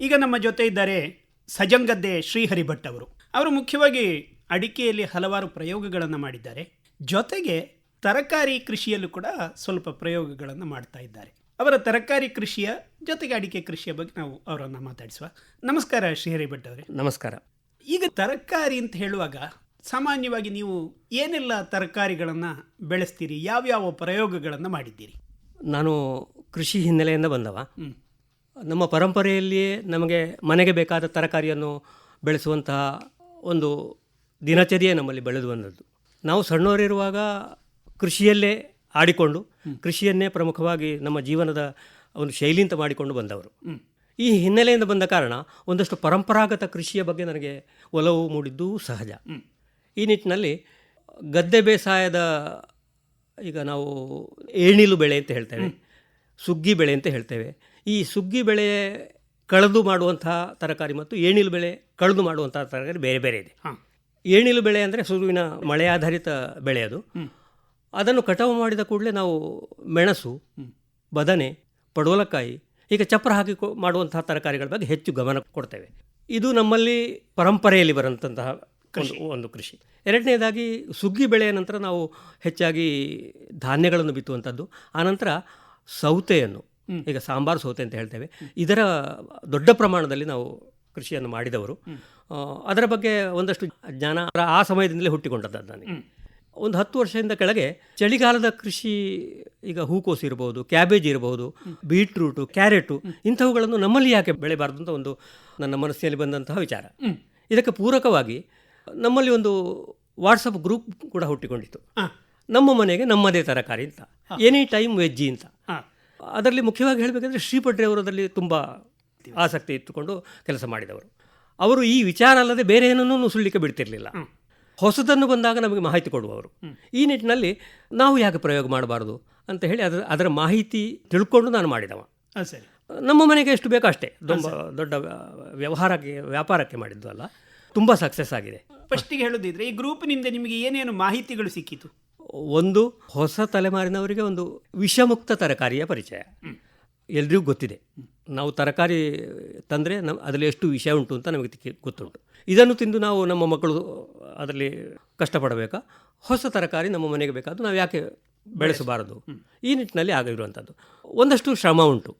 ಈಗ ನಮ್ಮ ಜೊತೆ ಇದ್ದಾರೆ ಸಜಂಗದ್ದೆ ಶ್ರೀಹರಿ ಭಟ್ ಅವರು. ಅವರು ಮುಖ್ಯವಾಗಿ ಅಡಿಕೆಯಲ್ಲಿ ಹಲವಾರು ಪ್ರಯೋಗಗಳನ್ನು ಮಾಡಿದ್ದಾರೆ. ಜೊತೆಗೆ ತರಕಾರಿ ಕೃಷಿಯಲ್ಲೂ ಕೂಡ ಸ್ವಲ್ಪ ಪ್ರಯೋಗಗಳನ್ನು ಮಾಡ್ತಾ ಇದ್ದಾರೆ. ಅವರ ತರಕಾರಿ ಕೃಷಿಯ ಜೊತೆಗೆ ಅಡಿಕೆ ಕೃಷಿಯ ಬಗ್ಗೆ ನಾವು ಅವರನ್ನು ಮಾತಾಡಿಸುವ. ನಮಸ್ಕಾರ ಶ್ರೀಹರಿ ಭಟ್ ಅವರೇ. ನಮಸ್ಕಾರ. ಈಗ ತರಕಾರಿ ಅಂತ ಹೇಳುವಾಗ ಸಾಮಾನ್ಯವಾಗಿ ನೀವು ಏನೆಲ್ಲ ತರಕಾರಿಗಳನ್ನು ಬೆಳೆಸ್ತೀರಿ? ಯಾವ್ಯಾವ ಪ್ರಯೋಗಗಳನ್ನು ಮಾಡಿದ್ದೀರಿ? ನಾನು ಕೃಷಿ ಹಿನ್ನೆಲೆಯಿಂದ ಬಂದವ. ನಮ್ಮ ಪರಂಪರೆಯಲ್ಲಿಯೇ ನಮಗೆ ಮನೆಗೆ ಬೇಕಾದ ತರಕಾರಿಯನ್ನು ಬೆಳೆಸುವಂತಹ ಒಂದು ದಿನಚರಿಯೇ ನಮ್ಮಲ್ಲಿ ಬೆಳೆದು ಬಂದದ್ದು. ನಾವು ಸಣ್ಣವರಿರುವಾಗ ಕೃಷಿಯಲ್ಲೇ ಆಡಿಕೊಂಡು ಕೃಷಿಯನ್ನೇ ಪ್ರಮುಖವಾಗಿ ನಮ್ಮ ಜೀವನದ ಒಂದು ಶೈಲಿ ಅಂತ ಮಾಡಿಕೊಂಡು ಬಂದವರು. ಈ ಹಿನ್ನೆಲೆಯಿಂದ ಬಂದ ಕಾರಣ ಒಂದಷ್ಟು ಪರಂಪರಾಗತ ಕೃಷಿಯ ಬಗ್ಗೆ ನನಗೆ ಒಲವು ಮೂಡಿದ್ದು ಸಹಜ. ಈ ನಿಟ್ಟಿನಲ್ಲಿ ಗದ್ದೆ ಬೇಸಾಯದ ಈಗ ನಾವು ಏಣಿಲು ಬೆಳೆ ಅಂತ ಹೇಳ್ತೇವೆ ಸುಗ್ಗಿ ಬೆಳೆ ಅಂತ ಹೇಳ್ತೇವೆ. ಈ ಸುಗ್ಗಿ ಬೆಳೆ ಕಳೆದು ಮಾಡುವಂತಹ ತರಕಾರಿ ಮತ್ತು ಏಣಿಲು ಬೆಳೆ ಕಳೆದು ಮಾಡುವಂತಹ ತರಕಾರಿ ಬೇರೆ ಬೇರೆ ಇದೆ. ಏಣಿಲು ಬೆಳೆ ಅಂದರೆ ಸುರುವಿನ ಮಳೆ ಆಧಾರಿತ ಬೆಳೆ ಅದು. ಅದನ್ನು ಕಟಾವು ಮಾಡಿದ ಕೂಡಲೇ ನಾವು ಮೆಣಸು ಬದನೆ ಪಡವಲಕಾಯಿ ಈಗ ಚಪ್ಪರ ಹಾಕಿ ಮಾಡುವಂತಹ ತರಕಾರಿಗಳ ಬಗ್ಗೆ ಹೆಚ್ಚು ಗಮನ ಕೊಡ್ತೇವೆ. ಇದು ನಮ್ಮಲ್ಲಿ ಪರಂಪರೆಯಲ್ಲಿ ಬರುವಂತಹ ಒಂದು ಒಂದು ಕೃಷಿ. ಎರಡನೇದಾಗಿ ಸುಗ್ಗಿ ಬೆಳೆಯ ನಂತರ ನಾವು ಹೆಚ್ಚಾಗಿ ಧಾನ್ಯಗಳನ್ನು ಬಿತ್ತುವಂಥದ್ದು. ಆನಂತರ ಸೌತೆಯನ್ನು. ಈಗ ಸಾಂಬಾರು ಸೌತೆ ಅಂತ ಹೇಳ್ತೇವೆ. ಇದರ ದೊಡ್ಡ ಪ್ರಮಾಣದಲ್ಲಿ ನಾವು ಕೃಷಿಯನ್ನು ಮಾಡಿದವರು. ಅದರ ಬಗ್ಗೆ ಒಂದಷ್ಟು ಜ್ಞಾನ ಆ ಸಮಯದಿಂದಲೇ ಹುಟ್ಟಿಕೊಂಡದ್ದು ನನಗೆ. ಒಂದು ಹತ್ತು ವರ್ಷದಿಂದ ಕೆಳಗೆ ಚಳಿಗಾಲದ ಕೃಷಿ ಈಗ ಹೂಕೋಸು ಇರಬಹುದು ಕ್ಯಾಬೇಜ್ ಇರಬಹುದು ಬೀಟ್ರೂಟು ಕ್ಯಾರೆಟು ಇಂಥವುಗಳನ್ನು ನಮ್ಮಲ್ಲಿ ಯಾಕೆ ಬೆಳೆಬಾರ್ದು ಅಂತ ಒಂದು ನನ್ನ ಮನಸ್ಸಿನಲ್ಲಿ ಬಂದಂತಹ ವಿಚಾರ. ಇದಕ್ಕೆ ಪೂರಕವಾಗಿ ನಮ್ಮಲ್ಲಿ ಒಂದು ವಾಟ್ಸಪ್ ಗ್ರೂಪ್ ಕೂಡ ಹುಟ್ಟಿಕೊಂಡಿತ್ತು. ನಮ್ಮ ಮನೆಗೆ ನಮ್ಮದೇ ತರಕಾರಿ ಅಂತ. ಎನಿ ಟೈಮ್ ವೆಜ್ಜಿ ಅಂತ. ಅದರಲ್ಲಿ ಮುಖ್ಯವಾಗಿ ಹೇಳಬೇಕಂದ್ರೆ ಶ್ರೀಪಟ್ರೆ ಅವರು ಅದರಲ್ಲಿ ತುಂಬ ಆಸಕ್ತಿ ಇಟ್ಟುಕೊಂಡು ಕೆಲಸ ಮಾಡಿದವರು. ಅವರು ಈ ವಿಚಾರ ಅಲ್ಲದೆ ಬೇರೆ ಏನನ್ನೂ ಸುಳ್ಳಿಕ್ಕೆ ಬಿಡ್ತಿರಲಿಲ್ಲ. ಹೊಸದನ್ನು ಬಂದಾಗ ನಮಗೆ ಮಾಹಿತಿ ಕೊಡುವವರು. ಈ ನಿಟ್ಟಿನಲ್ಲಿ ನಾವು ಯಾಕೆ ಪ್ರಯೋಗ ಮಾಡಬಾರ್ದು ಅಂತ ಹೇಳಿ ಅದರ ಅದರ ಮಾಹಿತಿ ತಿಳ್ಕೊಂಡು ನಾನು ಮಾಡಿದವ. ಸರಿ. ನಮ್ಮ ಮನೆಗೆ ಎಷ್ಟು ಬೇಕೋ ಅಷ್ಟೇ. ತುಂಬ ದೊಡ್ಡ ವ್ಯ- ವ್ಯವಹಾರಕ್ಕೆ ವ್ಯಾಪಾರಕ್ಕೆ ಮಾಡಿದ್ದು ಅಲ್ಲ. ತುಂಬ ಸಕ್ಸಸ್ ಆಗಿದೆ. ಫಸ್ಟಿಗೆ ಹೇಳೋದಿದ್ರೆ ಈ ಗ್ರೂಪ್ನಿಂದ ನಿಮಗೆ ಏನೇನು ಮಾಹಿತಿಗಳು ಸಿಕ್ಕಿತು? ಒಂದು ಹೊಸ ತಲೆಮಾರಿನವರಿಗೆ ಒಂದು ವಿಷಮುಕ್ತ ತರಕಾರಿಯ ಪರಿಚಯ. ಎಲ್ರಿಗೂ ಗೊತ್ತಿದೆ. ನಾವು ತರಕಾರಿ ತಂದರೆ ನಮ್ಮ ಅದರಲ್ಲಿ ಎಷ್ಟು ವಿಷಯ ಉಂಟು ಅಂತ ನಮಗೆ ಗೊತ್ತುಂಟು. ಇದನ್ನು ತಿಂದು ನಾವು ನಮ್ಮ ಮಕ್ಕಳು ಅದರಲ್ಲಿ ಕಷ್ಟಪಡಬೇಕಾ? ಹೊಸ ತರಕಾರಿ ನಮ್ಮ ಮನೆಗೆ ಬೇಕಾದರೂ ನಾವು ಯಾಕೆ ಬೆಳೆಸಬಾರದು? ಈ ನಿಟ್ಟಿನಲ್ಲಿ ಆಗಿರುವಂಥದ್ದು. ಒಂದಷ್ಟು ಶ್ರಮ ಉಂಟು.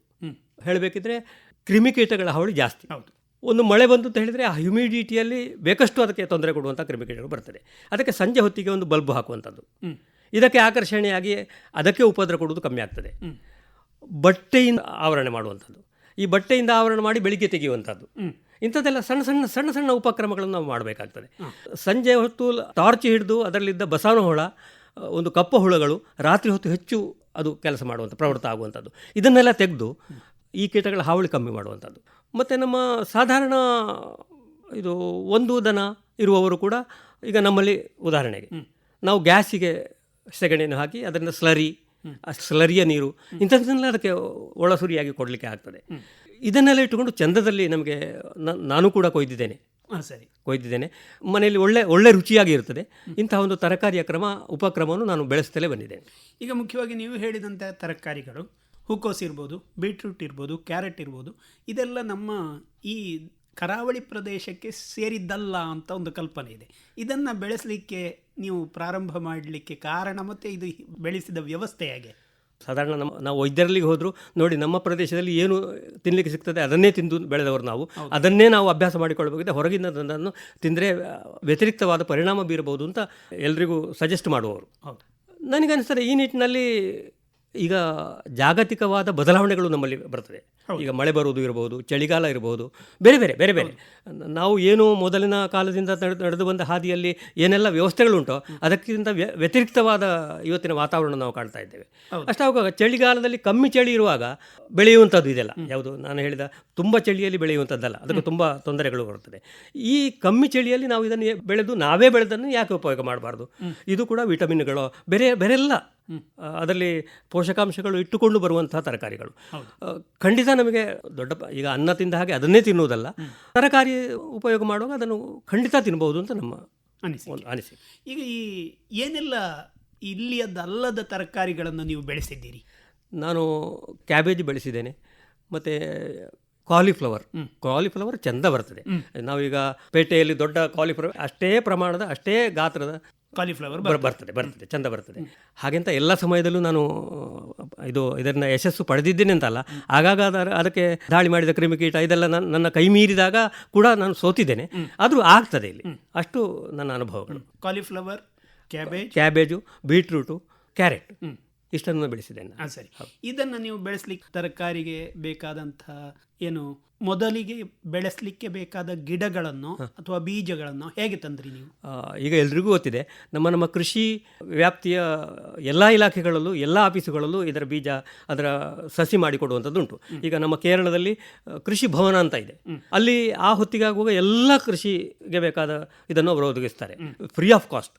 ಹೇಳಬೇಕಿದ್ರೆ ಕ್ರಿಮಿಕೀಟಗಳ ಹಾವಳಿ ಜಾಸ್ತಿ. ಹೌದು. ಒಂದು ಮಳೆ ಬಂತು ಅಂತ ಹೇಳಿದರೆ ಆ ಹ್ಯುಮಿಡಿಟಿಯಲ್ಲಿ ಬೇಕಷ್ಟು ಅದಕ್ಕೆ ತೊಂದರೆ ಕೊಡುವಂಥ ಕ್ರಿಮಿಕೀಟಗಳು ಬರ್ತದೆ. ಅದಕ್ಕೆ ಸಂಜೆ ಹೊತ್ತಿಗೆ ಒಂದು ಬಲ್ಬ್ ಹಾಕುವಂಥದ್ದು. ಇದಕ್ಕೆ ಆಕರ್ಷಣೆಯಾಗಿ ಅದಕ್ಕೆ ಉಪದ್ರ ಕೊಡುವುದು ಕಮ್ಮಿ ಆಗ್ತದೆ. ಬಟ್ಟೆಯಿಂದ ಆವರಣೆ ಮಾಡುವಂಥದ್ದು. ಈ ಬಟ್ಟೆಯಿಂದ ಆವರಣ ಮಾಡಿ ಬೆಳಿಗ್ಗೆ ತೆಗೆಯುವಂಥದ್ದು. ಇಂಥದ್ದೆಲ್ಲ ಸಣ್ಣ ಸಣ್ಣ ಸಣ್ಣ ಸಣ್ಣ ಉಪಕ್ರಮಗಳನ್ನು ನಾವು ಮಾಡಬೇಕಾಗ್ತದೆ. ಸಂಜೆ ಹೊತ್ತು ಟಾರ್ಚ್ ಹಿಡಿದು ಅದರಲ್ಲಿದ್ದ ಬಸವನ ಹುಳ ಒಂದು ಕಪ್ಪು ಹುಳಗಳು ರಾತ್ರಿ ಹೊತ್ತು ಹೆಚ್ಚು ಅದು ಕೆಲಸ ಮಾಡುವಂಥ ಪ್ರವೃತ್ತ ಆಗುವಂಥದ್ದು. ಇದನ್ನೆಲ್ಲ ತೆಗೆದು ಈ ಕೀಟಗಳ ಹಾವಳಿ ಕಮ್ಮಿ ಮಾಡುವಂಥದ್ದು. ಮತ್ತು ನಮ್ಮ ಸಾಧಾರಣ ಇದು ಒಂದು ದನ ಇರುವವರು ಕೂಡ ಈಗ ನಮ್ಮಲ್ಲಿ ಉದಾಹರಣೆಗೆ ನಾವು ಗ್ಯಾಸಿಗೆ ಸೆಗಣಿಯನ್ನು ಹಾಕಿ ಅದರಿಂದ ಸ್ಲರಿ ಆ ಸ್ಲರಿಯ ನೀರು ಇಂಥದ್ದನ್ನೆಲ್ಲ ಅದಕ್ಕೆ ಒಳಸುರಿಯಾಗಿ ಕೊಡಲಿಕ್ಕೆ ಆಗ್ತದೆ. ಇದನ್ನೆಲ್ಲ ಇಟ್ಟುಕೊಂಡು ಚಂದದಲ್ಲಿ ನಮಗೆ ನಾನು ಕೂಡ ಕೊಯ್ದಿದ್ದೇನೆ. ಹಾಂ ಸರಿ. ಕೊಯ್ದಿದ್ದೇನೆ. ಮನೆಯಲ್ಲಿ ಒಳ್ಳೆ ಒಳ್ಳೆ ರುಚಿಯಾಗಿ ಇರ್ತದೆ. ಇಂತಹ ಒಂದು ತರಕಾರಿಯ ಕ್ರಮ ಉಪಕ್ರಮವನ್ನು ನಾನು ಬೆಳೆಸ್ತಲೇ ಬಂದಿದ್ದೇನೆ. ಈಗ ಮುಖ್ಯವಾಗಿ ನೀವು ಹೇಳಿದಂಥ ತರಕಾರಿಗಳು ಹೂಕೋಸ್ ಇರ್ಬೋದು ಬೀಟ್ರೂಟ್ ಇರ್ಬೋದು ಕ್ಯಾರೆಟ್ ಇರ್ಬೋದು ಇದೆಲ್ಲ ನಮ್ಮ ಈ ಕರಾವಳಿ ಪ್ರದೇಶಕ್ಕೆ ಸೇರಿದ್ದಲ್ಲ ಅಂತ ಒಂದು ಕಲ್ಪನೆ ಇದೆ. ಇದನ್ನು ಬೆಳೆಸಲಿಕ್ಕೆ ನೀವು ಪ್ರಾರಂಭ ಮಾಡಲಿಕ್ಕೆ ಕಾರಣ ಮತ್ತು ಇದು ಬೆಳೆಸಿದ ವ್ಯವಸ್ಥೆ ಹೇಗೆ? ಸಾಧಾರಣ ನಮ್ಮ ನಾವು ವೈದ್ಯರಲ್ಲಿಗೆ ಹೋದರೂ ನೋಡಿ ನಮ್ಮ ಪ್ರದೇಶದಲ್ಲಿ ಏನು ತಿನ್ನಲಿಕ್ಕೆ ಸಿಗ್ತದೆ ಅದನ್ನೇ ತಿಂದು ಬೆಳೆದವರು ನಾವು. ಅದನ್ನೇ ನಾವು ಅಭ್ಯಾಸ ಮಾಡಿಕೊಳ್ಬೇಕಿದೆ ಹೊರಗಿನದನ್ನು ತಿಂದರೆ ವ್ಯತಿರಿಕ್ತವಾದ ಪರಿಣಾಮ ಬೀರಬಹುದು ಅಂತ ಎಲ್ರಿಗೂ ಸಜೆಸ್ಟ್ ಮಾಡುವವರು. ಹೌದು. ನನಗನ್ನಿಸ್ತದೆ ಈ ನಿಟ್ಟಿನಲ್ಲಿ ಈಗ ಜಾಗತಿಕವಾದ ಬದಲಾವಣೆಗಳು ನಮ್ಮಲ್ಲಿ ಬರ್ತದೆ. ಈಗ ಮಳೆ ಬರುವುದು ಇರಬಹುದು ಚಳಿಗಾಲ ಇರಬಹುದು ಬೇರೆ ಬೇರೆ ಬೇರೆ ಬೇರೆ. ನಾವು ಏನು ಮೊದಲಿನ ಕಾಲದಿಂದ ನಡೆದು ಬಂದ ಹಾದಿಯಲ್ಲಿ ಏನೆಲ್ಲ ವ್ಯವಸ್ಥೆಗಳುಂಟೋ ಅದಕ್ಕಿಂತ ವ್ಯ- ವ್ಯತಿರಿಕ್ತವಾದ ಇವತ್ತಿನ ವಾತಾವರಣ ನಾವು ಕಾಣ್ತಾ ಇದ್ದೇವೆ. ಅಷ್ಟಾಗುವಾಗ ಚಳಿಗಾಲದಲ್ಲಿ ಕಮ್ಮಿ ಚಳಿ ಇರುವಾಗ ಬೆಳೆಯುವಂಥದ್ದು ಇದೆಲ್ಲ. ಯಾವುದು ನಾನು ಹೇಳಿದ ತುಂಬ ಚಳಿಯಲ್ಲಿ ಬೆಳೆಯುವಂಥದ್ದಲ್ಲ ಅದಕ್ಕೆ ತುಂಬ ತೊಂದರೆಗಳು ಬರುತ್ತದೆ. ಈ ಕಮ್ಮಿ ಚಳಿಯಲ್ಲಿ ನಾವು ಇದನ್ನು ಬೆಳೆದು ನಾವೇ ಬೆಳೆದನ್ನು ಯಾಕೆ ಉಪಯೋಗ ಮಾಡಬಾರ್ದು? ಇದು ಕೂಡ ವಿಟಮಿನ್ಗಳು ಬೇರೆ ಬೇರೆಲ್ಲ ಅದರಲ್ಲಿ ಪೋಷಕಾಂಶಗಳು ಇಟ್ಟುಕೊಂಡು ಬರುವಂತಹ ತರಕಾರಿಗಳು. ಖಂಡಿತ ನಮಗೆ ದೊಡ್ಡ ಈಗ ಅನ್ನ ತಿಂದ ಹಾಗೆ ಅದನ್ನೇ ತಿನ್ನುವುದಲ್ಲ. ತರಕಾರಿ ಉಪಯೋಗ ಮಾಡುವಾಗ ಅದನ್ನು ಖಂಡಿತ ತಿನ್ಬಹುದು ಅಂತ ನಮ್ಮ ಅನಿಸಿಕೆ. ಒಂದು ಅನಿಸಿಕೆ. ಈಗ ಈ ಏನೆಲ್ಲ ಇಲ್ಲಿಯದಲ್ಲದ ತರಕಾರಿಗಳನ್ನು ನೀವು ಬೆಳೆಸಿದ್ದೀರಿ? ನಾನು ಕ್ಯಾಬೇಜ್ ಬೆಳೆಸಿದ್ದೇನೆ ಮತ್ತು ಕಾಲಿಫ್ಲವರ್. ಕಾಲಿಫ್ಲವರ್ ಚೆಂದ ಬರ್ತದೆ. ನಾವೀಗ ಪೇಟೆಯಲ್ಲಿ ದೊಡ್ಡ ಕಾಲಿಫ್ಲವರ್ ಅಷ್ಟೇ ಪ್ರಮಾಣದ ಅಷ್ಟೇ ಗಾತ್ರದ ಕಾಲಿಫ್ಲವರ್ ಬರ್- ಬರ್ತದೆ. ಬರ್ತದೆ ಚಂದ ಬರ್ತದೆ. ಹಾಗೆಂತ ಎಲ್ಲ ಸಮಯದಲ್ಲೂ ನಾನು ಇದು ಇದನ್ನ ಯಶಸ್ಸು ಪಡೆದಿದ್ದೇನೆ ಅಂತಲ್ಲ ಆಗಾಗ ಅದಕ್ಕೆ ದಾಳಿ ಮಾಡಿದ ಕ್ರಿಮಿಕೀಟ ಇದೆಲ್ಲ ನನ್ನ ನನ್ನ ಕೈ ಮೀರಿದಾಗ ಕೂಡ ನಾನು ಸೋತಿದ್ದೇನೆ. ಆದರೂ ಆಗ್ತದೆ ಇಲ್ಲಿ. ಅಷ್ಟು ನನ್ನ ಅನುಭವಗಳು. Cauliflower cabbage cabbage beetroot carrot ಇಷ್ಟನ್ನು ಬೆಳೆಸಿದ್ದೇನೆ ಹಾಂ ಸರಿ. ಇದನ್ನು ನೀವು ಬೆಳೆಸಲಿಕ್ಕೆ ತರಕಾರಿಗೆ ಬೇಕಾದಂತಹ ಏನು ಮೊದಲಿಗೆ ಬೆಳೆಸಲಿಕ್ಕೆ ಬೇಕಾದ ಗಿಡಗಳನ್ನು ಅಥವಾ ಬೀಜಗಳನ್ನು ಹೇಗೆ ತಂದ್ರಿ ನೀವು? ಈಗ ಎಲ್ರಿಗೂ ಗೊತ್ತಿದೆ ನಮ್ಮ ನಮ್ಮ ಕೃಷಿ ವ್ಯಾಪ್ತಿಯ ಎಲ್ಲ ಇಲಾಖೆಗಳಲ್ಲೂ ಎಲ್ಲ ಆಫೀಸುಗಳಲ್ಲೂ ಇದರ ಬೀಜ ಅದರ ಸಸಿ ಮಾಡಿಕೊಡುವಂಥದ್ದುಂಟು ಈಗ ನಮ್ಮ ಕೇರಳದಲ್ಲಿ ಕೃಷಿ ಭವನ ಅಂತ ಇದೆ. ಅಲ್ಲಿ ಆ ಹೊತ್ತಿಗಾಗುವಾಗ ಎಲ್ಲ ಕೃಷಿಗೆ ಬೇಕಾದ ಇದನ್ನು ಅವರು ಒದಗಿಸ್ತಾರೆ. ಫ್ರೀ ಆಫ್ ಕಾಸ್ಟ್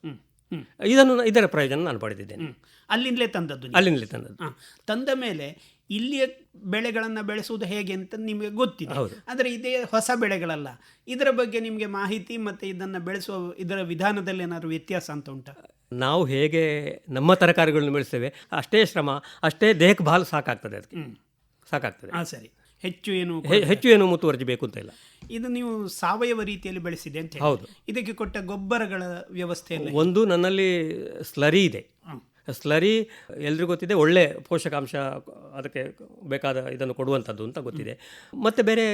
ಇದನ್ನು ಇದರ ಪ್ರಯೋಜನ ನಾನು ಪಡೆದಿದ್ದೇನೆ. ಅಲ್ಲಿಂದಲೇ ತಂದದ್ದು ಅಲ್ಲಿಂದಲೇ ತಂದದ್ದು. ಹಾ. ತಂದ ಮೇಲೆ ಇಲ್ಲಿಯ ಬೆಳೆಗಳನ್ನು ಬೆಳೆಸುವುದು ಹೇಗೆ ಅಂತ ನಿಮಗೆ ಗೊತ್ತಿದೆ. ಆದರೆ ಇದೇ ಹೊಸ ಬೆಳೆಗಳಲ್ಲ. ಇದರ ಬಗ್ಗೆ ನಿಮಗೆ ಮಾಹಿತಿ ಮತ್ತು ಇದನ್ನು ಬೆಳೆಸುವ ಇದರ ವಿಧಾನದಲ್ಲಿ ಏನಾದರೂ ವ್ಯತ್ಯಾಸ ಅಂತ ಉಂಟಾ? ನಾವು ಹೇಗೆ ನಮ್ಮ ತರಕಾರಿಗಳನ್ನು ಬೆಳೆಸ್ತೇವೆ ಅಷ್ಟೇ ಶ್ರಮ ಅಷ್ಟೇ ದೇಹಭಾಲ್ ಸಾಕಾಗ್ತದೆ ಅದಕ್ಕೆ. ಸಾಕಾಗ್ತದೆ. ಹಾಂ ಸರಿ. ಹೆಚ್ಚು ಏನು ಹೆಚ್ಚು ಏನು ಮುತುವರ್ಜಿ ಬೇಕು ಅಂತ ಇಲ್ಲ. ಇದು ನೀವು ಸಾವಯವ ರೀತಿಯಲ್ಲಿ ಬೆಳೆಸಿದೆ ಅಂತ. ಹೌದು. ಇದಕ್ಕೆ ಕೊಟ್ಟ ಗೊಬ್ಬರಗಳ ವ್ಯವಸ್ಥೆಯಲ್ಲಿ ಒಂದು ನನ್ನಲ್ಲಿ ಸ್ಲರಿ ಇದೆ. ಸ್ಲರಿ ಎಲ್ರಿಗೂ ಗೊತ್ತಿದೆ ಒಳ್ಳೆ ಪೋಷಕಾಂಶ ಅದಕ್ಕೆ ಬೇಕಾದ ಇದನ್ನು ಕೊಡುವಂಥದ್ದು ಅಂತ ಗೊತ್ತಿದೆ. ಮತ್ತು ಬೇರೆ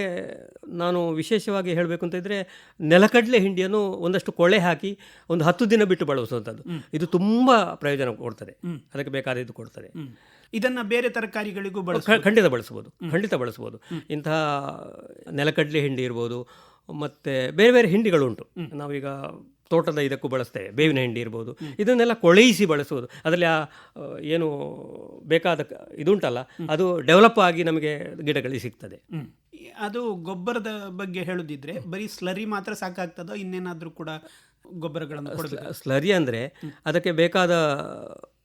ನಾನು ವಿಶೇಷವಾಗಿ ಹೇಳಬೇಕು ಅಂತ ಇದ್ದರೆ ನೆಲಕಡಲೆ ಹಿಂಡಿಯನ್ನು ಒಂದಷ್ಟು ಕೊಳೆ ಹಾಕಿ ಒಂದು ಹತ್ತು ದಿನ ಬಿಟ್ಟು ಬಳಸುವಂಥದ್ದು. ಇದು ತುಂಬ ಪ್ರಯೋಜನ ಕೊಡ್ತದೆ. ಅದಕ್ಕೆ ಬೇಕಾದ ಇದು ಕೊಡ್ತದೆ. ಇದನ್ನ ಬೇರೆ ತರಕಾರಿಗಳಿಗೂ ಬಳಸ ಖಂಡಿತ ಬಳಸ್ಬೋದು. ಖಂಡಿತ ಬಳಸ್ಬೋದು. ಇಂತಹ ನೆಲಕಡಲೆ ಹಿಂಡಿ ಇರ್ಬೋದು ಮತ್ತು ಬೇರೆ ಬೇರೆ ಹಿಂಡಿಗಳು ಉಂಟು ನಾವೀಗ ತೋಟದ ಇದಕ್ಕೂ ಬಳಸ್ತೇವೆ ಬೇವಿನ ಹಿಂಡಿ ಇರ್ಬೋದು. ಇದನ್ನೆಲ್ಲ ಕೊಳೆಯಿಸಿ ಬಳಸುವುದು. ಅದರಲ್ಲಿ ಆ ಏನು ಬೇಕಾದ ಇದುಂಟಲ್ಲ ಅದು ಡೆವಲಪ್ ಆಗಿ ನಮಗೆ ಗಿಡಗಳಿಗೆ ಸಿಗ್ತದೆ. ಅದು ಗೊಬ್ಬರದ ಬಗ್ಗೆ ಹೇಳುದಿದ್ರೆ ಬರೀ ಸ್ಲರಿ ಮಾತ್ರ ಸಾಕಾಗ್ತದೋ ಇನ್ನೇನಾದರೂ ಕೂಡ ಗೊಬ್ಬರಗಳನ್ನು ಸ್ಲರಿ ಅಂದರೆ ಅದಕ್ಕೆ ಬೇಕಾದ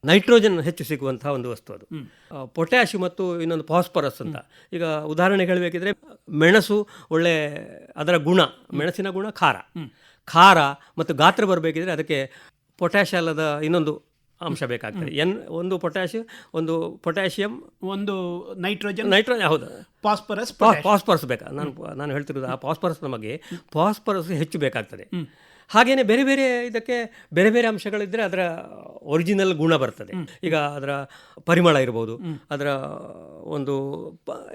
ನೈಟ್ರೋಜನ್ ಹೆಚ್ಚು ಸಿಗುವಂತಹ ಒಂದು ವಸ್ತು ಅದು. ಪೊಟ್ಯಾಶ್ ಮತ್ತು ಇನ್ನೊಂದು ಫಾಸ್ಫರಸ್ ಅಂತ. ಈಗ ಉದಾಹರಣೆ ಹೇಳಬೇಕಿದ್ರೆ ಮೆಣಸು ಒಳ್ಳೆ ಅದರ ಗುಣ ಮೆಣಸಿನ ಗುಣ ಖಾರ. ಖಾರ ಮತ್ತು ಗಾತ್ರ ಬರಬೇಕಿದ್ರೆ ಅದಕ್ಕೆ ಪೊಟ್ಯಾಶ್ ಅಲ್ಲದ ಇನ್ನೊಂದು ಅಂಶ ಬೇಕಾಗ್ತದೆ. ಎನ್ ಒಂದು ಪೊಟ್ಯಾಶ್ ಒಂದು ಪೊಟ್ಯಾಷಿಯಂ ಒಂದು ನೈಟ್ರೋಜನ್ ನೈಟ್ರೋಜನ್ ಹೌದು. ಫಾಸ್ಫರಸ್ ಫಾಸ್ಫರಸ್ ಬೇಕಾ? ನಾನು ನಾನು ಹೇಳ್ತಿರೋದು ಆ ಫಾಸ್ಫರಸ್ ನಮಗೆ ಫಾಸ್ಫರಸ್ ಹೆಚ್ಚು ಬೇಕಾಗ್ತದೆ. ಹಾಗೇನೆ ಬೇರೆ ಬೇರೆ ಇದಕ್ಕೆ ಬೇರೆ ಬೇರೆ ಅಂಶಗಳಿದ್ದರೆ ಅದರ ಒರಿಜಿನಲ್ ಗುಣ ಬರ್ತದೆ. ಈಗ ಅದರ ಪರಿಮಳ ಇರ್ಬೋದು ಅದರ ಒಂದು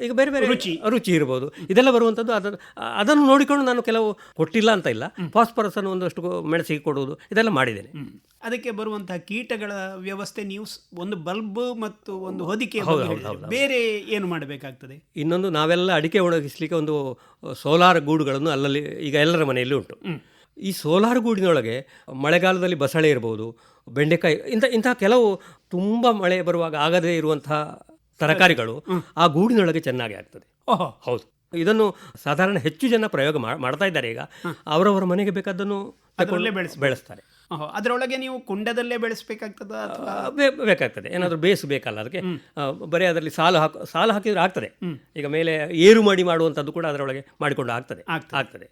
ಈಗ ಬೇರೆ ಬೇರೆ ರುಚಿ. ರುಚಿ ಇರ್ಬೋದು. ಇದೆಲ್ಲ ಬರುವಂಥದ್ದು ಅದನ್ನು ಅದನ್ನು ನೋಡಿಕೊಂಡು ನಾನು ಕೆಲವು ಕೊಟ್ಟಿಲ್ಲ ಅಂತ ಇಲ್ಲ. ಫಾಸ್ಫರಸ್ ಅನ್ನು ಒಂದಷ್ಟು ಮೆಣಸಿಗೆ ಕೊಡುವುದು ಇದೆಲ್ಲ ಮಾಡಿದ್ದೇನೆ. ಅದಕ್ಕೆ ಬರುವಂತಹ ಕೀಟಗಳ ವ್ಯವಸ್ಥೆ ನೀವು ಒಂದು ಬಲ್ಬ್ ಮತ್ತು ಒಂದು ಹೊದಿಕೆ ಹೌದು, ಹೌದು, ಹೌದು. ಬೇರೆ ಏನು ಮಾಡಬೇಕಾಗ್ತದೆ? ಇನ್ನೊಂದು ನಾವೆಲ್ಲ ಅಡಿಕೆ ಒಣಗಿಸ್ಲಿಕ್ಕೆ ಒಂದು ಸೋಲಾರ್ ಗೂಡುಗಳನ್ನು ಅಲ್ಲಲ್ಲಿ ಈಗ ಎಲ್ಲರ ಮನೆಯಲ್ಲಿ ಉಂಟು. ಈ ಸೋಲಾರ್ ಗೂಡಿನೊಳಗೆ ಮಳೆಗಾಲದಲ್ಲಿ ಬಸಳೆ ಇರ್ಬೋದು ಬೆಂಡೆಕಾಯಿ ಇಂಥ ಇಂಥ ಕೆಲವು ತುಂಬ ಮಳೆ ಬರುವಾಗ ಆಗದೇ ಇರುವಂತಹ ತರಕಾರಿಗಳು ಆ ಗೂಡಿನೊಳಗೆ ಚೆನ್ನಾಗಿ ಆಗ್ತದೆ. ಓಹೋ. ಹೌದು. ಇದನ್ನು ಸಾಧಾರಣ ಹೆಚ್ಚು ಜನ ಪ್ರಯೋಗ ಮಾಡ್ತಾ ಇದ್ದಾರೆ ಈಗ. ಅವರವರ ಮನೆಗೆ ಬೇಕಾದ್ದನ್ನು ಅದರಲ್ಲೇ. ಬೆಳೆಸ್ತಾರೆ. ಅದರೊಳಗೆ ನೀವು ಕುಂಡದಲ್ಲೇ ಬೆಳೆಸಬೇಕಾಗ್ತದ ಬೇಕಾಗ್ತದೆ. ಏನಾದರೂ ಬೇಸು ಬೇಕಲ್ಲ ಅದಕ್ಕೆ. ಬರೀ ಅದರಲ್ಲಿ ಸಾಲು ಹಾಕಿ ಸಾಲು ಹಾಕಿದ್ರೆ ಆಗ್ತದೆ. ಈಗ ಮೇಲೆ ಏರು ಮಾಡಿ ಮಾಡುವಂಥದ್ದು ಕೂಡ ಅದರೊಳಗೆ ಮಾಡಿಕೊಂಡು ಆಗ್ತದೆ. ಆಗ್ತದೆ.